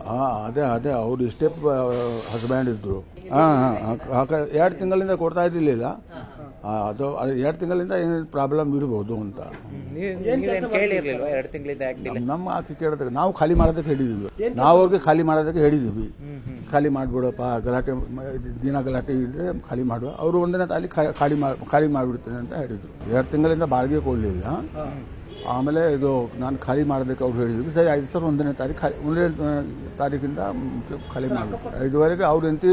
ಹಾ ಅದೇ ಅದೇ ಅವ್ರು ಇಷ್ಟೇ ಹಸ್ಬ್ಯಾಂಡ್ ಇದ್ರು. ಹಾಂ ಹಾ ಎರಡು ತಿಂಗಳಿಂದ ಕೊಡ್ತಾ ಇದ್ದಿಲ್ಲ ಅದು ಎರಡು ತಿಂಗಳಿಂದ ಏನೇನು ಪ್ರಾಬ್ಲಮ್ ಇರ್ಬೋದು ಅಂತ. ನಮ್ಮ ಆಕೆ ಕೇಳಿದ್ರೆ ನಾವು ಖಾಲಿ ಮಾಡೋದಕ್ಕೆ ಹೇಳಿದ್ವಿ. ನಾವು ಅವ್ರಿಗೆ ಖಾಲಿ ಮಾಡೋದಕ್ಕೆ ಹೇಳಿದ್ವಿ. ಖಾಲಿ ಮಾಡ್ಬಿಡಪ್ಪ ಗಲಾಟೆ ದಿನ ಗಲಾಟೆ ಇದ್ರೆ ಖಾಲಿ ಮಾಡುವ. ಅವರು ಒಂದಿನ ತಾಲಿ ಖಾಲಿ ಮಾಡಿ ಖಾಲಿ ಮಾಡಿಬಿಡ್ತೇನೆ ಅಂತ ಹೇಳಿದ್ರು. ಎರಡು ತಿಂಗಳಿಂದ ಬಾಡಿಗೆ ಕೊಡಲಿಲ್ಲ. ಆಮೇಲೆ ಇದು ನಾನು ಖಾಲಿ ಮಾಡಬೇಕು ಅವ್ರು ಹೇಳಿದ್ವಿ ಸರಿ ಐದು ಸರ್ ಒಂದನೇ ತಾರೀಕು ಖಾಲಿ ಒಂದನೇ ತಾರೀಕಿಂದ ಖಾಲಿ ಮಾಡಬೇಕು. ಐದುವರೆಗೆ ಅವ್ರು ಎಂತಿ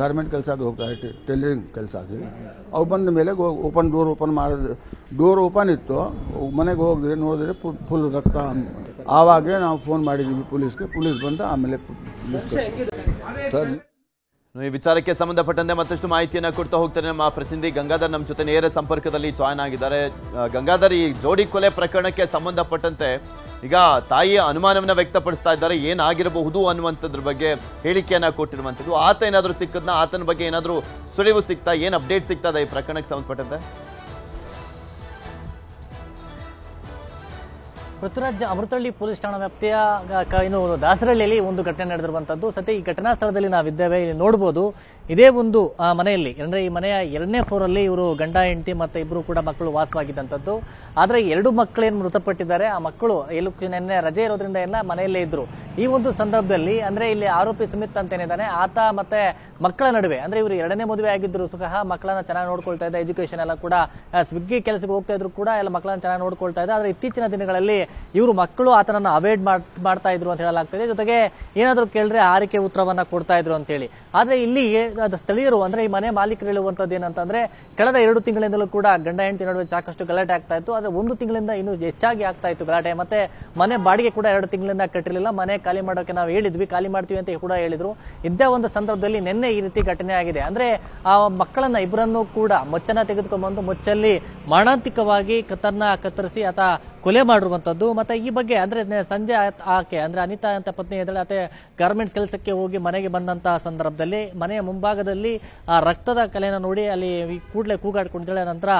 ಗಾರ್ಮೆಂಟ್ ಕೆಲಸಕ್ಕೆ ಹೋಗ್ತಾರೆ ಟೈಲರಿಂಗ್ ಕೆಲಸ ಆಗಿ ಅವ್ರು ಬಂದ ಮೇಲೆ ಓಪನ್ ಡೋರ್ ಓಪನ್ ಮಾಡಿದ್ರೆ ಡೋರ್ ಓಪನ್ ಇತ್ತು. ಮನೆಗೆ ಹೋಗಿದ್ರೆ ನೋಡಿದ್ರೆ ಫುಲ್ ರಕ್ತ ಆವಾಗೆ ನಾವು ಫೋನ್ ಮಾಡಿದ್ದೀವಿ ಪೊಲೀಸ್ಗೆ. ಪೊಲೀಸ್ ಬಂದು ಆಮೇಲೆ ಸರ್ ಈ ವಿಚಾರಕ್ಕೆ ಸಂಬಂಧಪಟ್ಟಂತೆ ಮತ್ತಷ್ಟು ಮಾಹಿತಿಯನ್ನು ಕೊಡ್ತಾ ಹೋಗ್ತಾರೆ. ನಮ್ಮ ಪ್ರತಿನಿಧಿ ಗಂಗಾಧರ್ ನಮ್ಮ ಜೊತೆ ನೇರ ಸಂಪರ್ಕದಲ್ಲಿ ಜಾಯ್ನ್ ಆಗಿದ್ದಾರೆ. ಗಂಗಾಧರ್, ಈ ಜೋಡಿ ಕೊಲೆ ಪ್ರಕರಣಕ್ಕೆ ಸಂಬಂಧಪಟ್ಟಂತೆ ಈಗ ತಾಯಿಯ ಅನುಮಾನವನ್ನು ವ್ಯಕ್ತಪಡಿಸ್ತಾ ಇದ್ದಾರೆ. ಏನಾಗಿರಬಹುದು ಅನ್ನುವಂಥದ್ರ ಬಗ್ಗೆ ಹೇಳಿಕೆಯನ್ನ ಕೊಟ್ಟಿರುವಂಥದ್ದು. ಆತ ಏನಾದರೂ ಸಿಕ್ಕದ್ನ, ಆತನ ಬಗ್ಗೆ ಏನಾದರೂ ಸುಳಿವು ಸಿಗ್ತಾ ಏನು ಅಪ್ಡೇಟ್ ಸಿಗ್ತದೆ ಈ ಪ್ರಕರಣಕ್ಕೆ ಸಂಬಂಧಪಟ್ಟಂತೆ? ಪೃಥ್ವಿರಾಜ್ ಅಮೃತಹಳ್ಳಿ ಪೊಲೀಸ್ ಠಾಣಾ ವ್ಯಾಪ್ತಿಯ ಏನು ದಾಸರಹಳ್ಳಿಯಲ್ಲಿ ಒಂದು ಘಟನೆ ನಡೆದಿರುವಂತದ್ದು. ಸತಿ ಈ ಘಟನಾ ಸ್ಥಳದಲ್ಲಿ ನಾವಿದ್ದೇವೆ, ಇಲ್ಲಿ ನೋಡಬಹುದು ಇದೇ ಒಂದು ಮನೆಯಲ್ಲಿ, ಅಂದ್ರೆ ಈ ಮನೆಯ ಎರಡನೇ ಫ್ಲೋರ್ ಅಲ್ಲಿ ಇವರು ಗಂಡ, ಹೆಂಡತಿ ಮತ್ತೆ ಇಬ್ಬರು ಕೂಡ ಮಕ್ಕಳು ವಾಸವಾಗಿದ್ದಂಥದ್ದು. ಆದ್ರೆ ಎರಡು ಮಕ್ಕಳೇನು ಮೃತಪಟ್ಟಿದ್ದಾರೆ, ಆ ಮಕ್ಕಳು ಎಲ್ಲೂ ನಿನ್ನೆ ರಜೆ ಇರೋದ್ರಿಂದ ಎಲ್ಲ ಮನೆಯಲ್ಲೇ ಇದ್ರು. ಈ ಒಂದು ಸಂದರ್ಭದಲ್ಲಿ, ಅಂದ್ರೆ ಇಲ್ಲಿ ಆರೋಪಿ ಸುಮಿತ್ ಅಂತ ಏನಿದ್ದಾನೆ ಆತ ಮತ್ತೆ ಮಕ್ಕಳ ನಡುವೆ, ಅಂದ್ರೆ ಇವರು ಎರಡನೇ ಮದುವೆ ಆಗಿದ್ರು ಸಹ ಮಕ್ಕಳನ್ನ ಚೆನ್ನಾಗಿ ನೋಡ್ಕೊಳ್ತಾ ಇದ್ದ ಎಜುಕೇಶನ್ ಎಲ್ಲ ಕೂಡ ಸ್ವಿಗ್ಗಿ ಕೆಲಸಕ್ಕೆ ಹೋಗ್ತಾ ಇದ್ರು ಕೂಡ ಎಲ್ಲ ಮಕ್ಕಳನ್ನ ಚೆನ್ನಾಗಿ ನೋಡ್ಕೊಳ್ತಾ ಇದ್ದ. ಆದ್ರೆ ಇತ್ತೀಚಿನ ದಿನಗಳಲ್ಲಿ ಇವರು ಮಕ್ಕಳು ಆತನನ್ನ ಅವಾಯ್ಡ್ ಮಾಡ್ತಾ ಇದ್ರು ಅಂತ ಹೇಳಲಾಗ್ತದೆ. ಜೊತೆಗೆ ಏನಾದರೂ ಕೇಳಿದ್ರೆ ಆರಿಕೆ ಉತ್ತರವನ್ನ ಕೊಡ್ತಾ ಇದ್ರು ಅಂತ ಹೇಳಿ ಆದ್ರೆ ಇಲ್ಲಿ ಸ್ಥಳೀಯರು, ಅಂದ್ರೆ ಈ ಮನೆ ಮಾಲೀಕರು ಹೇಳುವಂತದ್ದು ಏನಂತಂದ್ರೆ, ಕಳೆದ ಎರಡು ತಿಂಗಳಿಂದಲೂ ಕೂಡ ಗಂಡ ಹೆಂಡತಿ ನಡುವೆ ಸಾಕಷ್ಟು ಗಲಾಟೆ ಆಗ್ತಾ ಇತ್ತು. ಆದ್ರೆ ಒಂದು ತಿಂಗಳಿಂದ ಇನ್ನೂ ಹೆಚ್ಚಾಗಿ ಆಗ್ತಾ ಇತ್ತು ಗಲಾಟೆ. ಮತ್ತೆ ಮನೆ ಬಾಡಿಗೆ ಕೂಡ ಎರಡು ತಿಂಗಳಿಂದ ಕಟ್ಟಿರಲಿಲ್ಲ. ಮನೆ ಖಾಲಿ ಮಾಡೋಕೆ ನಾವು ಹೇಳಿದ್ವಿ, ಖಾಲಿ ಮಾಡ್ತೀವಿ ಅಂತ ಕೂಡ ಹೇಳಿದ್ರು. ಇದ್ದೇ ಒಂದು ಸಂದರ್ಭದಲ್ಲಿ ನಿನ್ನೆ ಈ ರೀತಿ ಘಟನೆ ಆಗಿದೆ. ಅಂದ್ರೆ ಆ ಮಕ್ಕಳನ್ನ ಇಬ್ಬರನ್ನು ಕೂಡ ಮೊಚ್ಚನ ತೆಗೆದುಕೊಂಡ್ಬಂದು ಮೊಚ್ಚಲ್ಲಿ ಮಾಣಾಂತಿಕವಾಗಿ ಕತ್ತರ್ನ ಕತ್ತರಿಸಿ ಆತ ಕೊಲೆ ಮಾಡಿರುವಂಥದ್ದು ಮತ್ತೆ ಈ ಬಗ್ಗೆ ಅಂದ್ರೆ ಸಂಜೆ ಆಕೆ, ಅಂದ್ರೆ ಅನಿತಾ ಅಂತ ಪತ್ನಿ ಇದ್ದಾಳೆ ಆತ ಗಾರ್ಮೆಂಟ್ಸ್ ಕೆಲಸಕ್ಕೆ ಹೋಗಿ ಮನೆಗೆ ಬಂದಂತಹ ಸಂದರ್ಭದಲ್ಲಿ ಮನೆಯ ಮುಂಭಾಗದಲ್ಲಿ ಆ ರಕ್ತದ ಕಲೆನ ನೋಡಿ ಅಲ್ಲಿ ಕೂಡಲೇ ಕೂಗಾಡ್ಕೊಂಡಿದ್ದಾಳೆ. ನಂತರ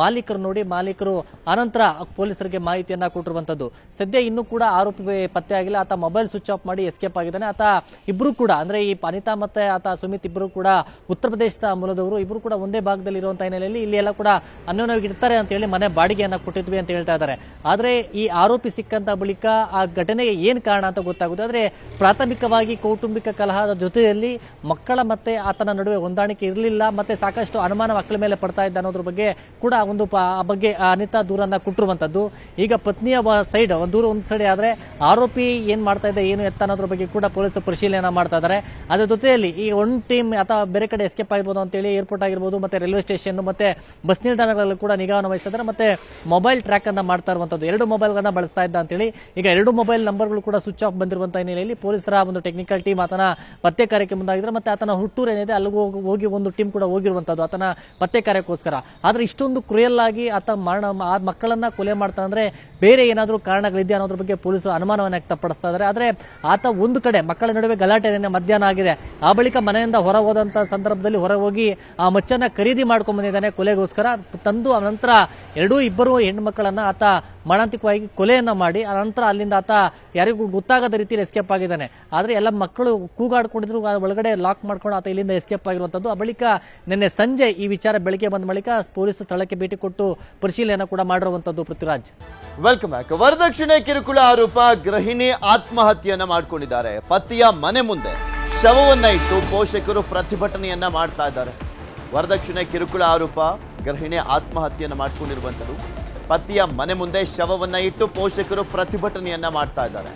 ಮಾಲೀಕರು ನೋಡಿ ಮಾಲೀಕರು ಅನಂತರ ಪೊಲೀಸರಿಗೆ ಮಾಹಿತಿಯನ್ನ ಕೊಟ್ಟಿರುವಂತದ್ದು. ಸದ್ಯ ಇನ್ನೂ ಕೂಡ ಆರೋಪಿ ಪತ್ತೆ ಆಗಿಲ್ಲ. ಆತ ಮೊಬೈಲ್ ಸ್ವಿಚ್ ಆಫ್ ಮಾಡಿ ಎಸ್ಕೇಪ್ ಆಗಿದ್ದಾನೆ. ಆತ ಇಬ್ಬರು ಕೂಡ, ಅಂದ್ರೆ ಈ ಅನಿತಾ ಮತ್ತೆ ಆತ ಸುಮಿತ್ ಇಬ್ಬರು ಕೂಡ ಉತ್ತರ ಪ್ರದೇಶದ ಮೂಲದವರು. ಇಬ್ಬರು ಕೂಡ ಒಂದೇ ಭಾಗದಲ್ಲಿ ಇರುವಂತಹ ಹಿನ್ನೆಲೆಯಲ್ಲಿ ಇಲ್ಲಿ ಎಲ್ಲ ಕೂಡ ಅನ್ಯೋನ್ಯವಾಗಿ ಇರ್ತಾರೆ ಅಂತ ಹೇಳಿ ಮನೆ ಬಾಡಿಗೆಯನ್ನ ಕೊಟ್ಟಿದ್ವಿ ಅಂತ ಹೇಳ್ತಾ ಇದ್ದಾರೆ. ಆದ್ರೆ ಈ ಆರೋಪಿ ಸಿಕ್ಕಂತ ಬಳಿಕ ಆ ಘಟನೆಗೆ ಏನು ಕಾರಣ ಅಂತ ಗೊತ್ತಾಗುತ್ತೆ ಆದರೆ ಪ್ರಾಥಮಿಕವಾಗಿ ಕೌಟುಂಬಿಕ ಕಲಹದ ಜೊತೆಯಲ್ಲಿ ಮಕ್ಕಳ ಮತ್ತೆ ಆತನ ನಡುವೆ ಹೊಂದಾಣಿಕೆ ಇರಲಿಲ್ಲ, ಮತ್ತೆ ಸಾಕಷ್ಟು ಅನುಮಾನ ಮಕ್ಕಳ ಮೇಲೆ ಪಡ್ತಾ ಇದ್ದ ಅನ್ನೋದ್ರ ಬಗ್ಗೆ ಕೂಡ ಒಂದು ಆ ಬಗ್ಗೆ ಅನಿತಾ ದೂರನ್ನ ಕೊಟ್ಟಿರುವಂತದ್ದು. ಈಗ ಪತ್ನಿಯ ಸೈಡ್ ಒಂದು ದೂರ ಒಂದು ಸೈಡ್ ಆದ್ರೆ ಆರೋಪಿ ಏನ್ ಮಾಡ್ತಾ ಇದ್ದ ಏನು ಎತ್ತ ಅನ್ನೋದ್ರ ಬಗ್ಗೆ ಕೂಡ ಪೊಲೀಸರು ಪರಿಶೀಲನೆ ಮಾಡ್ತಾ ಇದ್ದಾರೆ ಅದರ ಜೊತೆಯಲ್ಲಿ ಈ ಒನ್ ಟೀಮ್ ಅಥವಾ ಬೇರೆ ಕಡೆ ಎಸ್ಕೇಪ್ ಆಗಿರ್ಬೋದು ಅಂತೇಳಿ ಏರ್ಪೋರ್ಟ್ ಆಗಿರ್ಬೋದು, ಮತ್ತೆ ರೈಲ್ವೆ ಸ್ಟೇಷನ್ ಮತ್ತೆ ಬಸ್ ನಿಲ್ದಾಣಗಳಲ್ಲಿ ಕೂಡ ನಿಗಾವನ್ನು ವಹಿಸ್ತಾ ಮತ್ತೆ ಮೊಬೈಲ್ ಟ್ರ್ಯಾಕ್ ಅನ್ನ ಮಾಡ್ತಾ ಇರುವಂತದ್ದು. ಎರಡು ಮೊಬೈಲ್ಗಳನ್ನ ಬಳಸ್ತಾ ಇದ್ದ ಅಂತೇಳಿ ಈಗ ಎರಡು ಮೊಬೈಲ್ ನಂಬರ್ಗಳು ಕೂಡ ಸ್ವಿಚ್ ಆಫ್ ಬಂದಿರುವಂತಹ ಹಿನ್ನೆಲೆಯಲ್ಲಿ ಪೊಲೀಸರ ಒಂದು ಟೆಕ್ನಿಕಲ್ ಟೀಮ್ ಆತನ ಪತ್ತೆ ಕಾರ್ಯಕ್ಕೆ ಮುಂದಾಗಿದ್ದಾರೆ ಮತ್ತೆ ಆತನ ಹುಟ್ಟೂರು ಏನಿದೆ ಅಲ್ಲಿಗೂ ಹೋಗಿ- ಒಂದು ಟೀಮ್ ಕೂಡ ಹೋಗಿರುವಂತದ್ದು ಆತನ ಪತ್ತೆ ಕಾರ್ಯಕ್ಕೋಸ್ಕರ. ಆದ್ರೆ ಇಷ್ಟೊಂದು ಕ್ರೂಯಲ್ ಆಗಿ ಆತ ಮರಣ, ಆ ಮಕ್ಕಳನ್ನ ಕೊಲೆ ಮಾಡ್ತಾನೆ ಅಂದ್ರೆ ಬೇರೆ ಏನಾದರೂ ಕಾರಣಗಳಿದೆಯಾ ಅನ್ನೋದ್ರ ಬಗ್ಗೆ ಪೊಲೀಸರು ಅನುಮಾನವನ್ನು ವ್ಯಕ್ತಪಡಿಸ್ತಾ ಇದ್ದಾರೆ. ಆದರೆ ಆತ ಒಂದು ಕಡೆ ಮಕ್ಕಳ ನಡುವೆ ಗಲಾಟೆ ಮಧ್ಯಾಹ್ನ ಆಗಿದೆ. ಆ ಬಳಿಕ ಮನೆಯಿಂದ ಹೊರ ಹೋದಂಥ ಸಂದರ್ಭದಲ್ಲಿ ಹೊರ ಹೋಗಿ ಆ ಮಚ್ಚನ್ನ ಖರೀದಿ ಮಾಡ್ಕೊಂಬಂದಿದ್ದಾನೆ ಕೊಲೆಗೋಸ್ಕರ. ತಂದು ಆ ನಂತರ ಎರಡೂ ಇಬ್ಬರು ಹೆಣ್ಣು ಮಕ್ಕಳನ್ನ ಆತ ಮಾರಣಾಂತಿಕವಾಗಿ ಕೊಲೆಯನ್ನ ಮಾಡಿ, ಆ ನಂತರ ಅಲ್ಲಿಂದ ಆತ ಯಾರಿಗೂ ಗೊತ್ತಾಗದ ರೀತಿಯಲ್ಲಿ ಎಸ್ಕೇಪ್ ಆಗಿದ್ದಾನೆ. ಆದರೆ ಎಲ್ಲ ಮಕ್ಕಳು ಕೂಗಾಡ್ಕೊಂಡಿದ್ರು ಒಳಗಡೆ ಲಾಕ್ ಮಾಡ್ಕೊಂಡು ಆತ ಇಲ್ಲಿಂದ ಎಸ್ಕೇಪ್ ಆಗಿರುವಂಥದ್ದು ಆ ಬಳಿಕ ನಿನ್ನೆ ಸಂಜೆ ಈ ವಿಚಾರ ಬೆಳಗ್ಗೆ ಬಂದ ಬಳಿಕ ಪೊಲೀಸ್ ಸ್ಥಳಕ್ಕೆ ಭೇಟಿ ಕೊಟ್ಟು ಪರಿಶೀಲನೆ ಕೂಡ ಮಾಡಿರುವಂತದ್ದು ಪೃಥ್ವಿರಾಜ್. ವೆಲ್ಕಮ್ ಬ್ಯಾಕ್ ವರದಕ್ಷಿಣೆ ಕಿರುಕುಳ ಆರೋಪ, ಗೃಹಿಣಿ ಆತ್ಮಹತ್ಯೆಯನ್ನ ಮಾಡ್ಕೊಂಡಿದ್ದಾರೆ. ಪತಿಯ ಮನೆ ಮುಂದೆ ಶವವನ್ನ ಇಟ್ಟು ಪೋಷಕರು ಪ್ರತಿಭಟನೆಯನ್ನ ಮಾಡ್ತಾ ಇದ್ದಾರೆ. ವರದಕ್ಷಿಣೆ ಕಿರುಕುಳ ಆರೋಪ, ಗೃಹಿಣಿ ಆತ್ಮಹತ್ಯೆಯನ್ನ ಮಾಡ್ಕೊಂಡಿರುವಂಥದ್ದು. ಪತಿಯ ಮನೆ ಮುಂದೆ ಶವವನ್ನ ಇಟ್ಟು ಪೋಷಕರು ಪ್ರತಿಭಟನೆಯನ್ನ ಮಾಡ್ತಾ ಇದ್ದಾರೆ.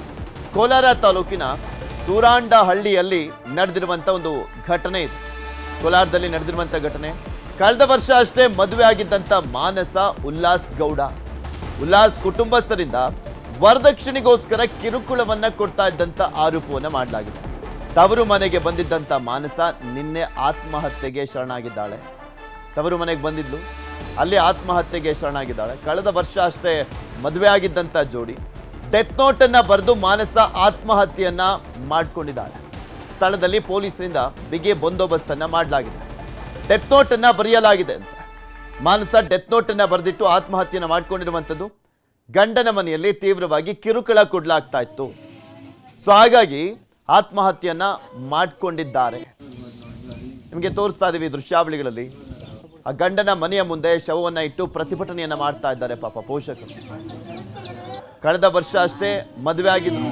ಕೋಲಾರ ತಾಲೂಕಿನ ತೂರಾಂಡ ಹಳ್ಳಿಯಲ್ಲಿ ನಡೆದಿರುವಂತ ಒಂದು ಘಟನೆ ಇದು. ಕೋಲಾರದಲ್ಲಿ ನಡೆದಿರುವಂತ ಘಟನೆ. ಕಳೆದ ವರ್ಷ ಅಷ್ಟೇ ಮದುವೆ ಆಗಿದ್ದಂತ ಮಾನಸ ಉಲ್ಲಾಸ್ ಗೌಡ. ಉಲ್ಲಾಸ್ ಕುಟುಂಬಸ್ಥರಿಂದ ವರದಕ್ಷಿಣೆಗೋಸ್ಕರ ಕಿರುಕುಳವನ್ನ ಕೊಡ್ತಾ ಇದ್ದಂತ ಆರೋಪವನ್ನ ಮಾಡಲಾಗಿದೆ. ತವರು ಮನೆಗೆ ಬಂದಿದ್ದಂತ ಮಾನಸ ನಿನ್ನೆ ಆತ್ಮಹತ್ಯೆಗೆ ಶರಣಾಗಿದ್ದಾಳೆ. ತವರು ಮನೆಗೆ ಬಂದಿದ್ಲು, ಅಲ್ಲಿ ಆತ್ಮಹತ್ಯೆಗೆ ಶರಣಾಗಿದ್ದಾಳೆ. ಕಳೆದ ವರ್ಷ ಅಷ್ಟೇ ಮದುವೆ ಆಗಿದ್ದಂತ ಜೋಡಿ ಡೆತ್ ನೋಟ್ ಅನ್ನ ಬರೆದು ಮಾನಸ ಆತ್ಮಹತ್ಯೆಯನ್ನ ಮಾಡ್ಕೊಂಡಿದ್ದಾಳೆ. ಸ್ಥಳದಲ್ಲಿ ಪೊಲೀಸರಿಂದ ಬಿಗಿ ಬಂದೋಬಸ್ತನ್ನ ಮಾಡಲಾಗಿದೆ. ಡೆತ್ ನೋಟ್ ಅನ್ನ ಬರೆಯಲಾಗಿದೆ ಅಂತ. ಮಾನಸ ಡೆತ್ ನೋಟ್ ಅನ್ನ ಬರೆದಿಟ್ಟು ಆತ್ಮಹತ್ಯೆಯನ್ನು ಮಾಡ್ಕೊಂಡಿರುವಂಥದ್ದು ಗಂಡನ ಮನೆಯಲ್ಲಿ ತೀವ್ರವಾಗಿ ಕಿರುಕುಳ ಕೊಡ್ಲಾಗ್ತಾ ಇತ್ತು. ಸೊ ಹಾಗಾಗಿ ಆತ್ಮಹತ್ಯೆಯನ್ನ ಮಾಡ್ಕೊಂಡಿದ್ದಾರೆ. ನಿಮಗೆ ತೋರಿಸ್ತಾ ಇದೀವಿ ದೃಶ್ಯಾವಳಿಗಳಲ್ಲಿ. ಆ ಗಂಡನ ಮನೆಯ ಮುಂದೆ ಶವವನ್ನ ಇಟ್ಟು ಪ್ರತಿಭಟನೆಯನ್ನ ಮಾಡ್ತಾ ಇದ್ದಾರೆ ಪಾಪ ಪೋಷಕರು. ಕಳೆದ ವರ್ಷ ಅಷ್ಟೇ ಮದುವೆ ಆಗಿದ್ರು.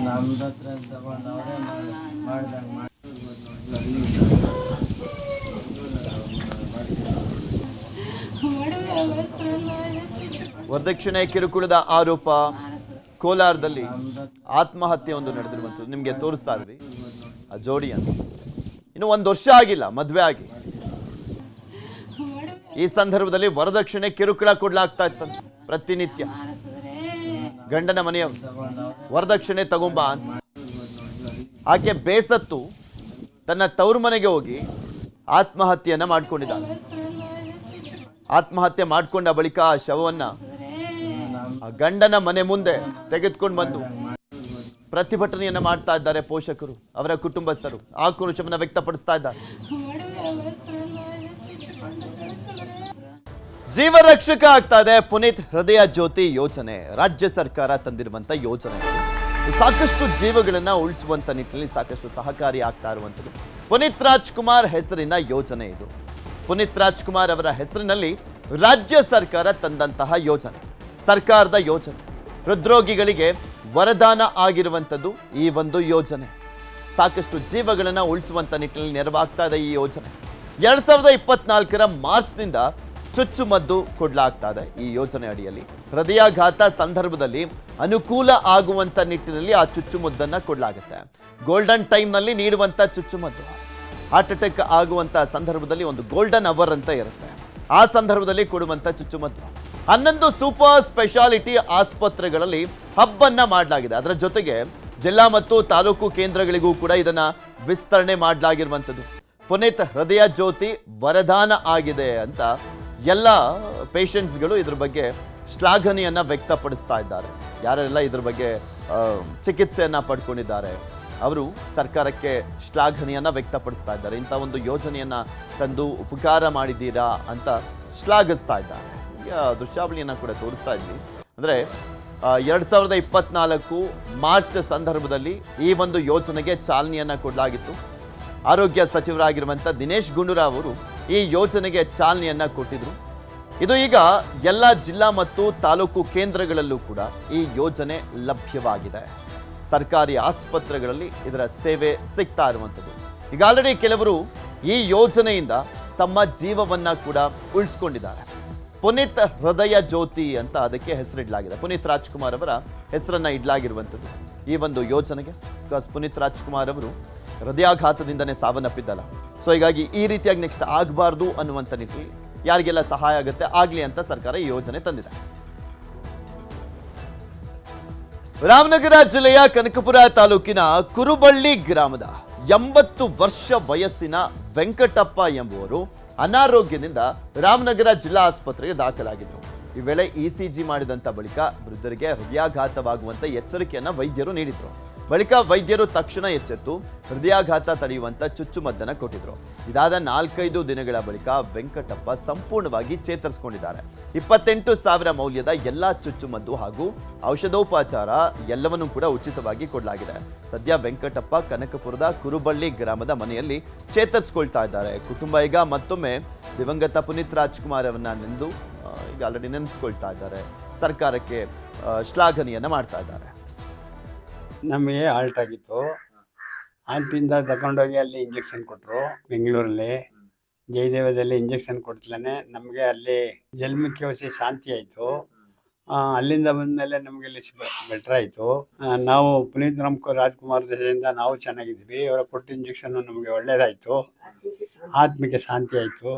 ವರದಕ್ಷಿಣೆ ಕಿರುಕುಳದ ಆರೋಪ ಕೋಲಾರದಲ್ಲಿ ಆತ್ಮಹತ್ಯೆ ಒಂದು ನಡೆದಿರುವಂಥದ್ದು. ನಿಮಗೆ ತೋರಿಸ್ತಾ ಇದ್ವಿ. ಆ ಜೋಡಿ ಅಂತ. ಇನ್ನು ಒಂದು ವರ್ಷ ಆಗಿಲ್ಲ, ಮದುವೆ ಆಗಿ. ಈ ಸಂದರ್ಭದಲ್ಲಿ ವರದಕ್ಷಿಣೆ ಕಿರುಕುಳ ಕೊಡ್ಲಾಗ್ತಾ ಇತ್ತಂತೆ, ಪ್ರತಿನಿತ್ಯ. ಗಂಡನ ಮನೆಯ ವರದಕ್ಷಿಣೆ ತಗೊಂಬ ಅಂತ. ಆಕೆ ಬೇಸತ್ತು ತನ್ನ ತವರು ಮನೆಗೆ ಹೋಗಿ ಆತ್ಮಹತ್ಯೆಯನ್ನ ಮಾಡ್ಕೊಂಡಿದ್ದ ಆತ್ಮಹತ್ಯೆ ಮಾಡ್ಕೊಂಡ ಬಳಿಕ ಆ ಶವವನ್ನ ಗಂಡನ ಮನೆ ಮುಂದೆ ತೆಗೆದುಕೊಂಡು ಬಂದು ಪ್ರತಿಭಟನೆಯನ್ನ ಮಾಡ್ತಾ ಇದ್ದಾರೆ ಪೋಷಕರು, ಅವರ ಕುಟುಂಬಸ್ಥರು. ಆಕ್ರೋಶವನ್ನ ವ್ಯಕ್ತಪಡಿಸ್ತಾ ಇದ್ದಾರೆ. ಜೀವರಕ್ಷಕ ಆಗ್ತಾ ಇದೆ ಪುನೀತ್ ಹೃದಯ ಜ್ಯೋತಿ ಯೋಜನೆ. ರಾಜ್ಯ ಸರ್ಕಾರ ತಂದಿರುವಂತ ಯೋಜನೆ ಸಾಕಷ್ಟು ಜೀವಗಳನ್ನ ಉಳಿಸುವಂತ ನಿಟ್ಟಿನಲ್ಲಿ ಸಾಕಷ್ಟು ಸಹಕಾರಿ ಆಗ್ತಾ ಇರುವಂಥದ್ದು. ಪುನೀತ್ ರಾಜ್ಕುಮಾರ್ ಹೆಸರಿನ ಯೋಜನೆ ಇದು. ಪುನೀತ್ ರಾಜ್ಕುಮಾರ್ ಅವರ ಹೆಸರಿನಲ್ಲಿ ರಾಜ್ಯ ಸರ್ಕಾರ ತಂದಂತಹ ಯೋಜನೆ. ಸರ್ಕಾರದ ಯೋಜನೆ. ಹೃದ್ರೋಗಿಗಳಿಗೆ ವರದಾನ ಆಗಿರುವಂಥದ್ದು ಈ ಒಂದು ಯೋಜನೆ. ಸಾಕಷ್ಟು ಜೀವಗಳನ್ನು ಉಳಿಸುವಂಥ ನಿಟ್ಟಿನಲ್ಲಿ ನೆರವಾಗ್ತಾ ಇದೆ ಈ ಯೋಜನೆ. ಎರಡು ಸಾವಿರದ ಇಪ್ಪತ್ನಾಲ್ಕರ ಮಾರ್ಚ್ನಿಂದ ಚುಚ್ಚುಮದ್ದು ಕೊಡಲಾಗ್ತಾ ಇದೆ ಈ ಯೋಜನೆ ಅಡಿಯಲ್ಲಿ. ಹೃದಯಾಘಾತ ಸಂದರ್ಭದಲ್ಲಿ ಅನುಕೂಲ ಆಗುವಂಥ ನಿಟ್ಟಿನಲ್ಲಿ ಆ ಚುಚ್ಚುಮದ್ದನ್ನು ಕೊಡಲಾಗುತ್ತೆ. ಗೋಲ್ಡನ್ ಟೈಮ್ನಲ್ಲಿ ನೀಡುವಂಥ ಚುಚ್ಚುಮದ್ದು. ಹಾರ್ಟ್ ಅಟ್ಯಾಕ್ ಆಗುವಂಥ ಸಂದರ್ಭದಲ್ಲಿ ಒಂದು ಗೋಲ್ಡನ್ ಅವರ್ ಅಂತ ಇರುತ್ತೆ. ಆ ಸಂದರ್ಭದಲ್ಲಿ ಕೊಡುವಂಥ ಚುಚ್ಚುಮದ್ದು. ಹನ್ನೊಂದು ಸೂಪರ್ ಸ್ಪೆಷಾಲಿಟಿ ಆಸ್ಪತ್ರೆಗಳಲ್ಲಿ ಹಬ್ಬನ್ನ ಮಾಡಲಾಗಿದೆ. ಅದರ ಜೊತೆಗೆ ಜಿಲ್ಲಾ ಮತ್ತು ತಾಲೂಕು ಕೇಂದ್ರಗಳಿಗೂ ಕೂಡ ಇದನ್ನ ವಿಸ್ತರಣೆ ಮಾಡಲಾಗಿರುವಂಥದ್ದು. ಪುನೀತ್ ಹೃದಯ ಜ್ಯೋತಿ ವರದಾನ ಆಗಿದೆ ಅಂತ ಎಲ್ಲ ಪೇಷಂಟ್ಸ್ಗಳು ಇದ್ರ ಬಗ್ಗೆ ಶ್ಲಾಘನೆಯನ್ನ ವ್ಯಕ್ತಪಡಿಸ್ತಾ ಇದ್ದಾರೆ. ಯಾರೆಲ್ಲ ಇದ್ರ ಬಗ್ಗೆ ಚಿಕಿತ್ಸೆಯನ್ನ ಪಡ್ಕೊಂಡಿದ್ದಾರೆ, ಅವರು ಸರ್ಕಾರಕ್ಕೆ ಶ್ಲಾಘನೆಯನ್ನ ವ್ಯಕ್ತಪಡಿಸ್ತಾ ಇದ್ದಾರೆ. ಇಂಥ ಒಂದು ಯೋಜನೆಯನ್ನ ತಂದು ಉಪಕಾರ ಮಾಡಿದ್ದೀರಾ ಅಂತ ಶ್ಲಾಘಿಸ್ತಾ ಇದ್ದಾರೆ. ಈಗ ದೃಶ್ಯಾವಳಿಯನ್ನ ಕೂಡ ತೋರಿಸ್ತಾ ಇದ್ವಿ. ಅಂದ್ರೆ ಎರಡ್ ಸಾವಿರದ ಇಪ್ಪತ್ನಾಲ್ಕು ಮಾರ್ಚ್ ಸಂದರ್ಭದಲ್ಲಿ ಈ ಒಂದು ಯೋಜನೆಗೆ ಚಾಲನೆಯನ್ನು ಕೊಡಲಾಗಿತ್ತು. ಆರೋಗ್ಯ ಸಚಿವರಾಗಿರುವಂಥ ದಿನೇಶ್ ಗುಂಡೂರಾವ್ ಅವರು ಈ ಯೋಜನೆಗೆ ಚಾಲನೆಯನ್ನು ಕೊಟ್ಟಿದ್ರು. ಇದು ಈಗ ಎಲ್ಲ ಜಿಲ್ಲಾ ಮತ್ತು ತಾಲೂಕು ಕೇಂದ್ರಗಳಲ್ಲೂ ಕೂಡ ಈ ಯೋಜನೆ ಲಭ್ಯವಾಗಿದೆ. ಸರ್ಕಾರಿ ಆಸ್ಪತ್ರೆಗಳಲ್ಲಿ ಇದರ ಸೇವೆ ಸಿಗ್ತಾ ಇರುವಂಥದ್ದು. ಈಗ ಆಲ್ರೆಡಿ ಕೆಲವರು ಈ ಯೋಜನೆಯಿಂದ ತಮ್ಮ ಜೀವವನ್ನ ಕೂಡ ಉಳಿಸ್ಕೊಂಡಿದ್ದಾರೆ. ಪುನೀತ್ ಹೃದಯ ಜ್ಯೋತಿ ಅಂತ ಅದಕ್ಕೆ ಹೆಸರಿಡಲಾಗಿದೆ. ಪುನೀತ್ ರಾಜ್ಕುಮಾರ್ ಅವರ ಹೆಸರನ್ನು ಇಡಲಾಗಿರುವಂಥದ್ದು. ಈ ಒಂದು ಯೋಜನೆಗೆ ಬಿಕಾಸ್ ಪುನೀತ್ ರಾಜ್ಕುಮಾರ್ ಅವರು ಹೃದಯಾಘಾತದಿಂದನೇ ಸಾವನ್ನಪ್ಪಿದ್ದಲ್ಲ. ಸೊ ಹೀಗಾಗಿ ಈ ರೀತಿಯಾಗಿ ನೆಕ್ಸ್ಟ್ ಆಗಬಾರ್ದು ಅನ್ನುವಂಥ ನಿಟ್ಟಿನಲ್ಲಿ ಯಾರಿಗೆಲ್ಲ ಸಹಾಯ ಆಗುತ್ತೆ, ಆಗಲಿ ಅಂತ ಸರ್ಕಾರ ಈ ಯೋಜನೆ ತಂದಿದೆ. ರಾಮನಗರ ಜಿಲ್ಲೆಯ ಕನಕಪುರ ತಾಲೂಕಿನ ಕುರುಬಳ್ಳಿ ಗ್ರಾಮದ ಎಂಬತ್ತು ವರ್ಷ ವಯಸ್ಸಿನ ವೆಂಕಟಪ್ಪ ಎಂಬುವರು ಅನಾರೋಗ್ಯದಿಂದ ರಾಮನಗರ ಜಿಲ್ಲಾ ಆಸ್ಪತ್ರೆಗೆ ದಾಖಲಾಗಿದ್ದರು ಈ ವೇಳೆ ಇಸಿಜಿ ಮಾಡಿದಂತ ಬಳಿಕ ವೃದ್ಧರಿಗೆ ಹೃದಯಾಘಾತವಾಗುವಂತೆ ಎಚ್ಚರಿಕೆಯನ್ನ ವೈದ್ಯರು ನೀಡಿದ್ರು. ಬಳಿಕ ವೈದ್ಯರು ತಕ್ಷಣ ಎಚ್ಚೆತ್ತು ಹೃದಯಾಘಾತ ತಡೆಯುವಂತ ಚುಚ್ಚುಮದ್ದನ್ನು ಕೊಟ್ಟಿದ್ರು. ಇದಾದ ನಾಲ್ಕೈದು ದಿನಗಳ ಬಳಿಕ ವೆಂಕಟಪ್ಪ ಸಂಪೂರ್ಣವಾಗಿ ಚೇತರಿಸಿಕೊಂಡಿದ್ದಾರೆ. ಇಪ್ಪತ್ತೆಂಟು ಸಾವಿರ ಮೌಲ್ಯದ ಎಲ್ಲಾ ಚುಚ್ಚುಮದ್ದು ಹಾಗೂ ಔಷಧೋಪಚಾರ ಎಲ್ಲವನ್ನೂ ಕೂಡ ಉಚಿತವಾಗಿ ಕೊಡಲಾಗಿದೆ. ಸದ್ಯ ವೆಂಕಟಪ್ಪ ಕನಕಪುರದ ಕುರುಬಳ್ಳಿ ಗ್ರಾಮದ ಮನೆಯಲ್ಲಿ ಚೇತರಿಸಿಕೊಳ್ತಾ ಇದ್ದಾರೆ. ಕುಟುಂಬ ಈಗ ಮತ್ತೊಮ್ಮೆ ದಿವಂಗತ ಪುನೀತ್ ರಾಜ್ಕುಮಾರ್ ಅವರನ್ನ ನೆಂದು ಈಗ ಆಲ್ರೆಡಿ ನೆನೆಸ್ಕೊಳ್ತಾ ಇದ್ದಾರೆ. ಸರ್ಕಾರಕ್ಕೆ ಶ್ಲಾಘನೆಯನ್ನ ಮಾಡ್ತಾ ಇದ್ದಾರೆ. ನಮಗೆ ಆಲ್ಟ್ ಆಗಿತ್ತು. ಆಲ್ಟಿಂದ ತಗೊಂಡೋಗಿ ಅಲ್ಲಿ ಇಂಜೆಕ್ಷನ್ ಕೊಟ್ಟರು ಬೆಂಗಳೂರಲ್ಲಿ. ಜಯದೇವದಲ್ಲಿ ಇಂಜೆಕ್ಷನ್ ಕೊಡ್ತಲೇ ನಮಗೆ ಅಲ್ಲಿ ಜನ್ಮಕ್ಕೆ ಹೊಸಿ ಶಾಂತಿ ಆಯಿತು. ಅಲ್ಲಿಂದ ಬಂದಮೇಲೆ ನಮಗೆ ಇಲ್ಲಿ ಬೆಟ್ರ್ ಆಯಿತು. ನಾವು ಪುನೀತ್ ರಾಮ್ಕೋ, ರಾಜ್ಕುಮಾರ್ ದೇಶದಿಂದ ನಾವು ಚೆನ್ನಾಗಿದ್ವಿ. ಅವರ ಕೊಟ್ಟ ಇಂಜೆಕ್ಷನ್ನು ನಮಗೆ ಒಳ್ಳೇದಾಯಿತು. ಆತ್ಮಕ್ಕೆ ಶಾಂತಿ ಆಯಿತು.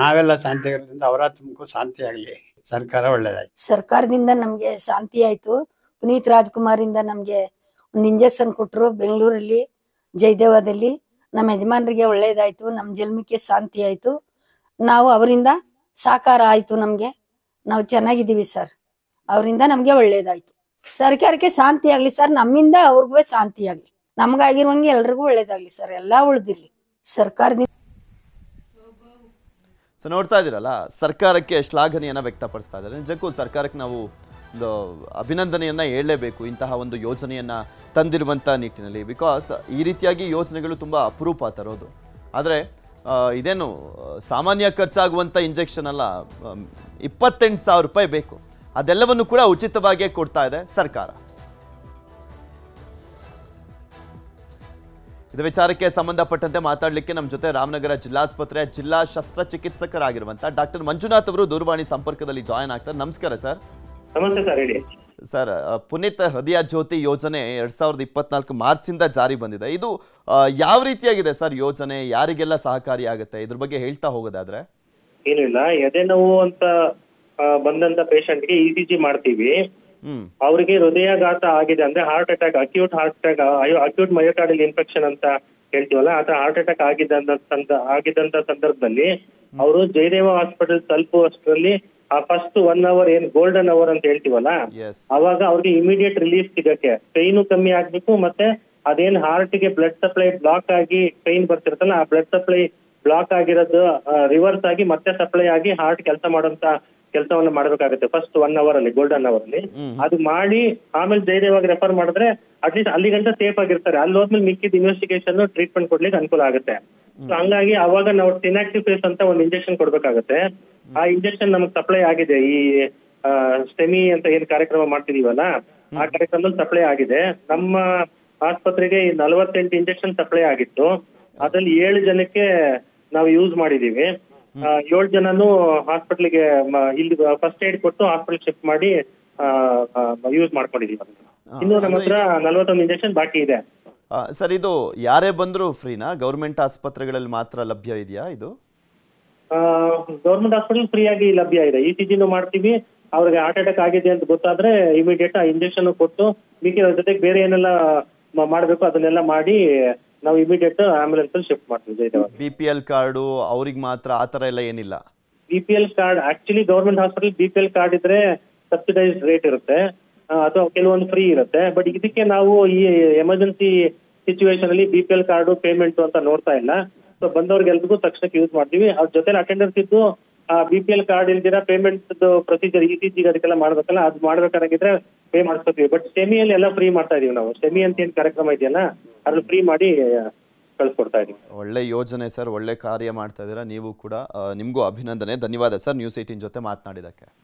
ನಾವೆಲ್ಲ ಶಾಂತಿ ಆಗಿರೋದ್ರಿಂದ ಅವರ ಶಾಂತಿ ಆಗಲಿ. ಸರ್ಕಾರ ಒಳ್ಳೇದಾಯ್ತು. ಸರ್ಕಾರದಿಂದ ನಮಗೆ ಶಾಂತಿ ಆಯ್ತು. ಪುನೀತ್ ರಾಜ್ಕುಮಾರ್ ಇಂದ ನಮ್ಗೆ ಒಂದು ಇಂಜೆಕ್ಷನ್ ಕೊಟ್ಟರು ಬೆಂಗಳೂರಲ್ಲಿ, ಜಯದೇವದಲ್ಲಿ. ನಮ್ಮ ಯಜಮಾನರಿಗೆ ಒಳ್ಳೇದಾಯ್ತು ನಮ್ಮ ಜನ್ಮಕ್ಕೆ ಶಾಂತಿ ಆಯ್ತು. ನಾವು ಅವರಿಂದ ಸಾಕಾರ ಆಯ್ತು ನಮ್ಗೆ. ನಾವು ಚೆನ್ನಾಗಿದ್ದೀವಿ ಸರ್. ಅವರಿಂದ ನಮ್ಗೆ ಒಳ್ಳೇದಾಯ್ತು. ಸರ್ಕಾರಕ್ಕೆ ಶಾಂತಿ ಆಗ್ಲಿ ಸರ್? ನಮ್ಮಿಂದ ಅವ್ರಿಗೂ ಶಾಂತಿ ಆಗ್ಲಿ. ನಮ್ಗಾಗಿರುವಂಗೆ ಎಲ್ರಿಗೂ ಒಳ್ಳೇದಾಗ್ಲಿ ಸರ್. ಎಲ್ಲಾ ಉಳ್ದಿರ್ಲಿ. ಸರ್ಕಾರದಿಂದ ಸೊ ನೋಡ್ತಾ ಇದ್ದೀರಲ್ಲ, ಸರ್ಕಾರಕ್ಕೆ ಶ್ಲಾಘನೆಯನ್ನು ವ್ಯಕ್ತಪಡಿಸ್ತಾ ಇದ್ದಾರೆ. ನಿಜಕ್ಕೂ ಸರ್ಕಾರಕ್ಕೆ ನಾವು ಅಭಿನಂದನೆಯನ್ನ ಹೇಳಲೇಬೇಕು, ಇಂತಹ ಒಂದು ಯೋಜನೆಯನ್ನ ತಂದಿರುವಂಥ ನಿಟ್ಟಿನಲ್ಲಿ. ಬಿಕಾಸ್ ಈ ರೀತಿಯಾಗಿ ಯೋಜನೆಗಳು ತುಂಬ ಅಪರೂಪ ತರೋದು. ಆದರೆ ಇದೇನು, ಸಾಮಾನ್ಯ ಖರ್ಚಾಗುವಂಥ ಇಂಜೆಕ್ಷನ್ ಅಲ್ಲ ಇಪ್ಪತ್ತೆಂಟು ಸಾವಿರ ರೂಪಾಯಿ ಬೇಕು. ಅದೆಲ್ಲವನ್ನು ಕೂಡ ಉಚಿತವಾಗಿಯೇ ಕೊಡ್ತಾ ಇದೆ ಸರ್ಕಾರ. ಇದು ವಿಚಾರಕ್ಕೆ ಸಂಬಂಧಪಟ್ಟಂತೆ ಮಾತಾಡಲಿಕ್ಕೆ ನಮ್ಮ ಜೊತೆ ರಾಮನಗರ ಜಿಲ್ಲಾಸ್ಪತ್ರೆ ಜಿಲ್ಲಾ ಶಸ್ತ್ರಚಿಕಿತ್ಸಕರಾಗಿರುವಂತ ಡಾಕ್ಟರ್ ಮಂಜುನಾಥ್ ಅವರು ದೂರವಾಣಿ ಸಂಪರ್ಕದಲ್ಲಿ ಜಾಯ್ನ್ ಆಗ್ತಾರೆ. ನಮಸ್ಕಾರ ಸರ್. ನಮಸ್ತೆ ಸರ್ ಹೇಳಿ. ಸರ್ ಪುನೀತ್ ಹೃದಯ ಜ್ಯೋತಿ ಯೋಜನೆ ಎರಡ್ ಸಾವಿರದ ಇಪ್ಪತ್ನಾಲ್ಕು ಮಾರ್ಚಿಂದ ಜಾರಿ ಬಂದಿದೆ. ಇದು ಯಾವ ರೀತಿಯಾಗಿದೆ ಸರ್ ಯೋಜನೆ? ಯಾರಿಗೆಲ್ಲ ಸಹಕಾರಿಯಾಗುತ್ತೆ ಇದ್ರ ಬಗ್ಗೆ ಹೇಳ್ತಾ ಹೋಗೋದಾದ್ರೆ. ಏನು ಇಲ್ಲ. ಎದೆ ನೋವು ಅಂತ ಬಂದಂತ ಪೇಷಂಟ್ಗೆ ಇ ಸಿ ಜಿ ಮಾಡ್ತೀವಿ. ಅವರಿಗೆ ಹೃದಯಾಘಾತ ಆಗಿದೆ ಅಂದ್ರೆ heart attack acute heart attack acute myocardial infection ಅಂತ ಹೇಳ್ತೀವಲ್ಲ ಆತ ಹಾರ್ಟ್ ಅಟ್ಯಾಕ್ ಆಗಿದ್ದಂತ ಆಗಿದ್ದಂತ ಸಂದರ್ಭದಲ್ಲಿ ಅವರು ಜಯದೇವ ಹಾಸ್ಪಿಟಲ್ ತಲುಪುವಷ್ಟರಲ್ಲಿ ಆ ಫಸ್ಟ್ ಒನ್ ಅವರ್ ಏನ್ ಗೋಲ್ಡನ್ ಅವರ್ ಅಂತ ಹೇಳ್ತೀವಲ್ಲ ಅವಾಗ ಅವ್ರಿಗೆ ಇಮಿಡಿಯೇಟ್ ರಿಲೀಫ್ ಸಿಗಕ್ಕೆ. ಪೈನು ಕಮ್ಮಿ ಆಗ್ಬೇಕು ಮತ್ತೆ ಅದೇನ್ ಹಾರ್ಟ್ಗೆ ಬ್ಲಡ್ ಸಪ್ಲೈ ಬ್ಲಾಕ್ ಆಗಿ ಪೈನ್ ಬರ್ತಿರ್ತಲ್ಲ ಆ ಬ್ಲಡ್ ಸಪ್ಲೈ ಬ್ಲಾಕ್ ಆಗಿರೋದು ರಿವರ್ಸ್ ಆಗಿ ಮತ್ತೆ ಸಪ್ಲೈ ಆಗಿ ಹಾರ್ಟ್ ಕೆಲಸ ಮಾಡುವಂತ ಕೆಲಸವನ್ನ ಮಾಡ್ಬೇಕಾಗುತ್ತೆ ಫಸ್ಟ್ ಒನ್ ಅವರ್ ಅಲ್ಲಿ ಗೋಲ್ಡನ್ ಅವರ್ ಅಲ್ಲಿ. ಅದು ಮಾಡಿ ಆಮೇಲೆ ಧೈರ್ಯವಾಗಿ ರೆಫರ್ ಮಾಡಿದ್ರೆ ಅಟ್ಲೀಸ್ಟ್ ಅಲ್ಲಿ ಗಂಟ ಸೇಫ್ ಆಗಿರ್ತಾರೆ. ಅಲ್ಲಿ ಹೋದ್ಮೇಲೆ ಮಿಕ್ಕಿದ ಇನ್ವೆಸ್ಟಿಗೇಷನ್ ಟ್ರೀಟ್ಮೆಂಟ್ ಕೊಡ್ಲಿಕ್ಕೆ ಅನುಕೂಲ ಆಗುತ್ತೆ. ಸೊ ಹಂಗಾಗಿ ಅವಾಗ ನಾವು ಟಿನಾಕ್ಟಿವ್ ಫೇಸ್ ಅಂತ ಒಂದು ಇಂಜೆಕ್ಷನ್ ಕೊಡ್ಬೇಕಾಗುತ್ತೆ. ಆ ಇಂಜೆಕ್ಷನ್ ನಮಗೆ ಸಪ್ಲೈ ಆಗಿದೆ. ಈ ಸ್ಟೆಮಿ ಅಂತ ಏನ್ ಕಾರ್ಯಕ್ರಮ ಮಾಡ್ತಿದೀವಲ್ಲ ಆ ಕಾರ್ಯಕ್ರಮದಲ್ಲಿ ಸಪ್ಲೈ ಆಗಿದೆ. ನಮ್ಮ ಆಸ್ಪತ್ರೆಗೆ ನಲವತ್ತೆಂಟು ಇಂಜೆಕ್ಷನ್ ಸಪ್ಲೈ ಆಗಿತ್ತು. ಅದ್ರಲ್ಲಿ ಏಳು ಜನಕ್ಕೆ ನಾವು ಯೂಸ್ ಮಾಡಿದೀವಿ. ಏಳು ಜನನು ಹಾಸ್ಪಿಟ್ಲಿಗೆ ಇಲ್ಲಿ ಫಸ್ಟ್ ಏಡ್ ಕೊಟ್ಟು ಹಾಸ್ಪಿಟಲ್ ಶಿಫ್ಟ್ ಮಾಡಿ ಯೂಸ್ ಮಾಡ್ಕೊಂಡಿದೀವಿ. ಇನ್ನು ನಮ್ಮ ಹತ್ರ ನಲವತ್ತೊಂದು ಇಂಜೆಕ್ಷನ್ ಬಾಕಿ ಇದೆ. ಸರ್ ಇದು ಯಾರೇ ಬಂದರೂ ಫ್ರೀನಾ ಗೌರ್ಮೆಂಟ್ ಆಸ್ಪತ್ರೆಗಳಲ್ಲಿ ಮಾತ್ರ ಲಭ್ಯ ಇದೆಯಾ ಇದು? ಗೌರ್ಮೆಂಟ್ ಹಾಸ್ಪಿಟಲ್ ಫ್ರೀ ಆಗಿ ಲಭ್ಯ ಇದೆ. ಇ ಸಿ ಜಿನೂ ಮಾಡ್ತೀವಿ. ಅವ್ರಿಗೆ ಹಾರ್ಟ್ ಅಟ್ಯಾಕ್ ಆಗಿದೆ ಅಂತ ಗೊತ್ತಾದ್ರೆ ಇಮಿಡಿಯೇಟ್ ಆ ಇಂಜೆಕ್ಷನ್ ಕೊಟ್ಟು ಮಿಕ್ಕಿದ ಜೊತೆಗೆ ಬೇರೆ ಏನೆಲ್ಲ ಮಾಡಬೇಕು ಅದನ್ನೆಲ್ಲ ಮಾಡಿ ನಾವು ಇಮಿಡಿಯೇಟ್ ಆಂಬುಲೆನ್ಸ್ ಅಲ್ಲಿ ಶಿಫ್ಟ್ ಮಾಡ್ತೀವಿ ಬಿ ಪಿ ಎಲ್ ಕಾರ್ಡು ಅವ್ರಿಗೆ ಮಾತ್ರ ಆ ತರ ಎಲ್ಲ ಏನಿಲ್ಲ? B P L card actually government hospital B P L card ಇದ್ರೆ ಸಬ್ಸಿಡೈಸ್ಡ್ ರೇಟ್ ಇರುತ್ತೆ. ಅಥವಾ ಕೆಲವೊಂದು ಫ್ರೀ ಇರುತ್ತೆ. ಬಟ್ ಇದಕ್ಕೆ ನಾವು ಈ ಎಮರ್ಜೆನ್ಸಿ ಸಿಚುವೇಶನ್ ಅಲ್ಲಿ B P L card payment ಅಂತ ನೋಡ್ತಾ ಇಲ್ಲ. ಸೊ ಬಂದವ್ರಿಗೆಲ್ರಿಗೂ ತಕ್ಷಣಕ್ಕೆ ಯೂಸ್ ಮಾಡ್ತೀವಿ. ಅದ್ರ ಜೊತೆ ಅಟೆಂಡೆನ್ಸ್ ಇದ್ದು ಬಿ ಪಿ ಎಲ್ ಕಾರ್ಡ್ ಇಲ್ದಿರ payment procedure E C G ಅದಕ್ಕೆಲ್ಲ ಮಾಡ್ಬೇಕಲ್ಲ, ಅದು ಮಾಡ್ಬೇಕಾಗಿದ್ರೆ ಪೇ ಮಾಡಿಸ್ಕೊತೀವಿ. ಬಟ್ ಸೆಮಿಯಲ್ಲಿ ಎಲ್ಲ ಫ್ರೀ ಮಾಡ್ತಾ ಇದೀವಿ ನಾವು. ಸೆಮಿ ಅಂತ ಏನ್ ಕಾರ್ಯಕ್ರಮ ಇದೆಯಲ್ಲ, ಅದ್ರಲ್ಲಿ ಫ್ರೀ ಮಾಡಿ ಕಳ್ಸಿಕೊಡ್ತಾ ಇದೀವಿ. ಒಳ್ಳೆ ಯೋಜನೆ ಸರ್, ಒಳ್ಳೆ ಕಾರ್ಯ ಮಾಡ್ತಾ ಇದ್ದೀರಾ. ನೀವು ಕೂಡ ನಿಮ್ಗೂ ಅಭಿನಂದನೆ. ಧನ್ಯವಾದ ಸರ್ ನ್ಯೂಸ್ ಏಟೀನ್ ಜೊತೆ ಮಾತನಾಡಿದ್ದಕ್ಕೆ.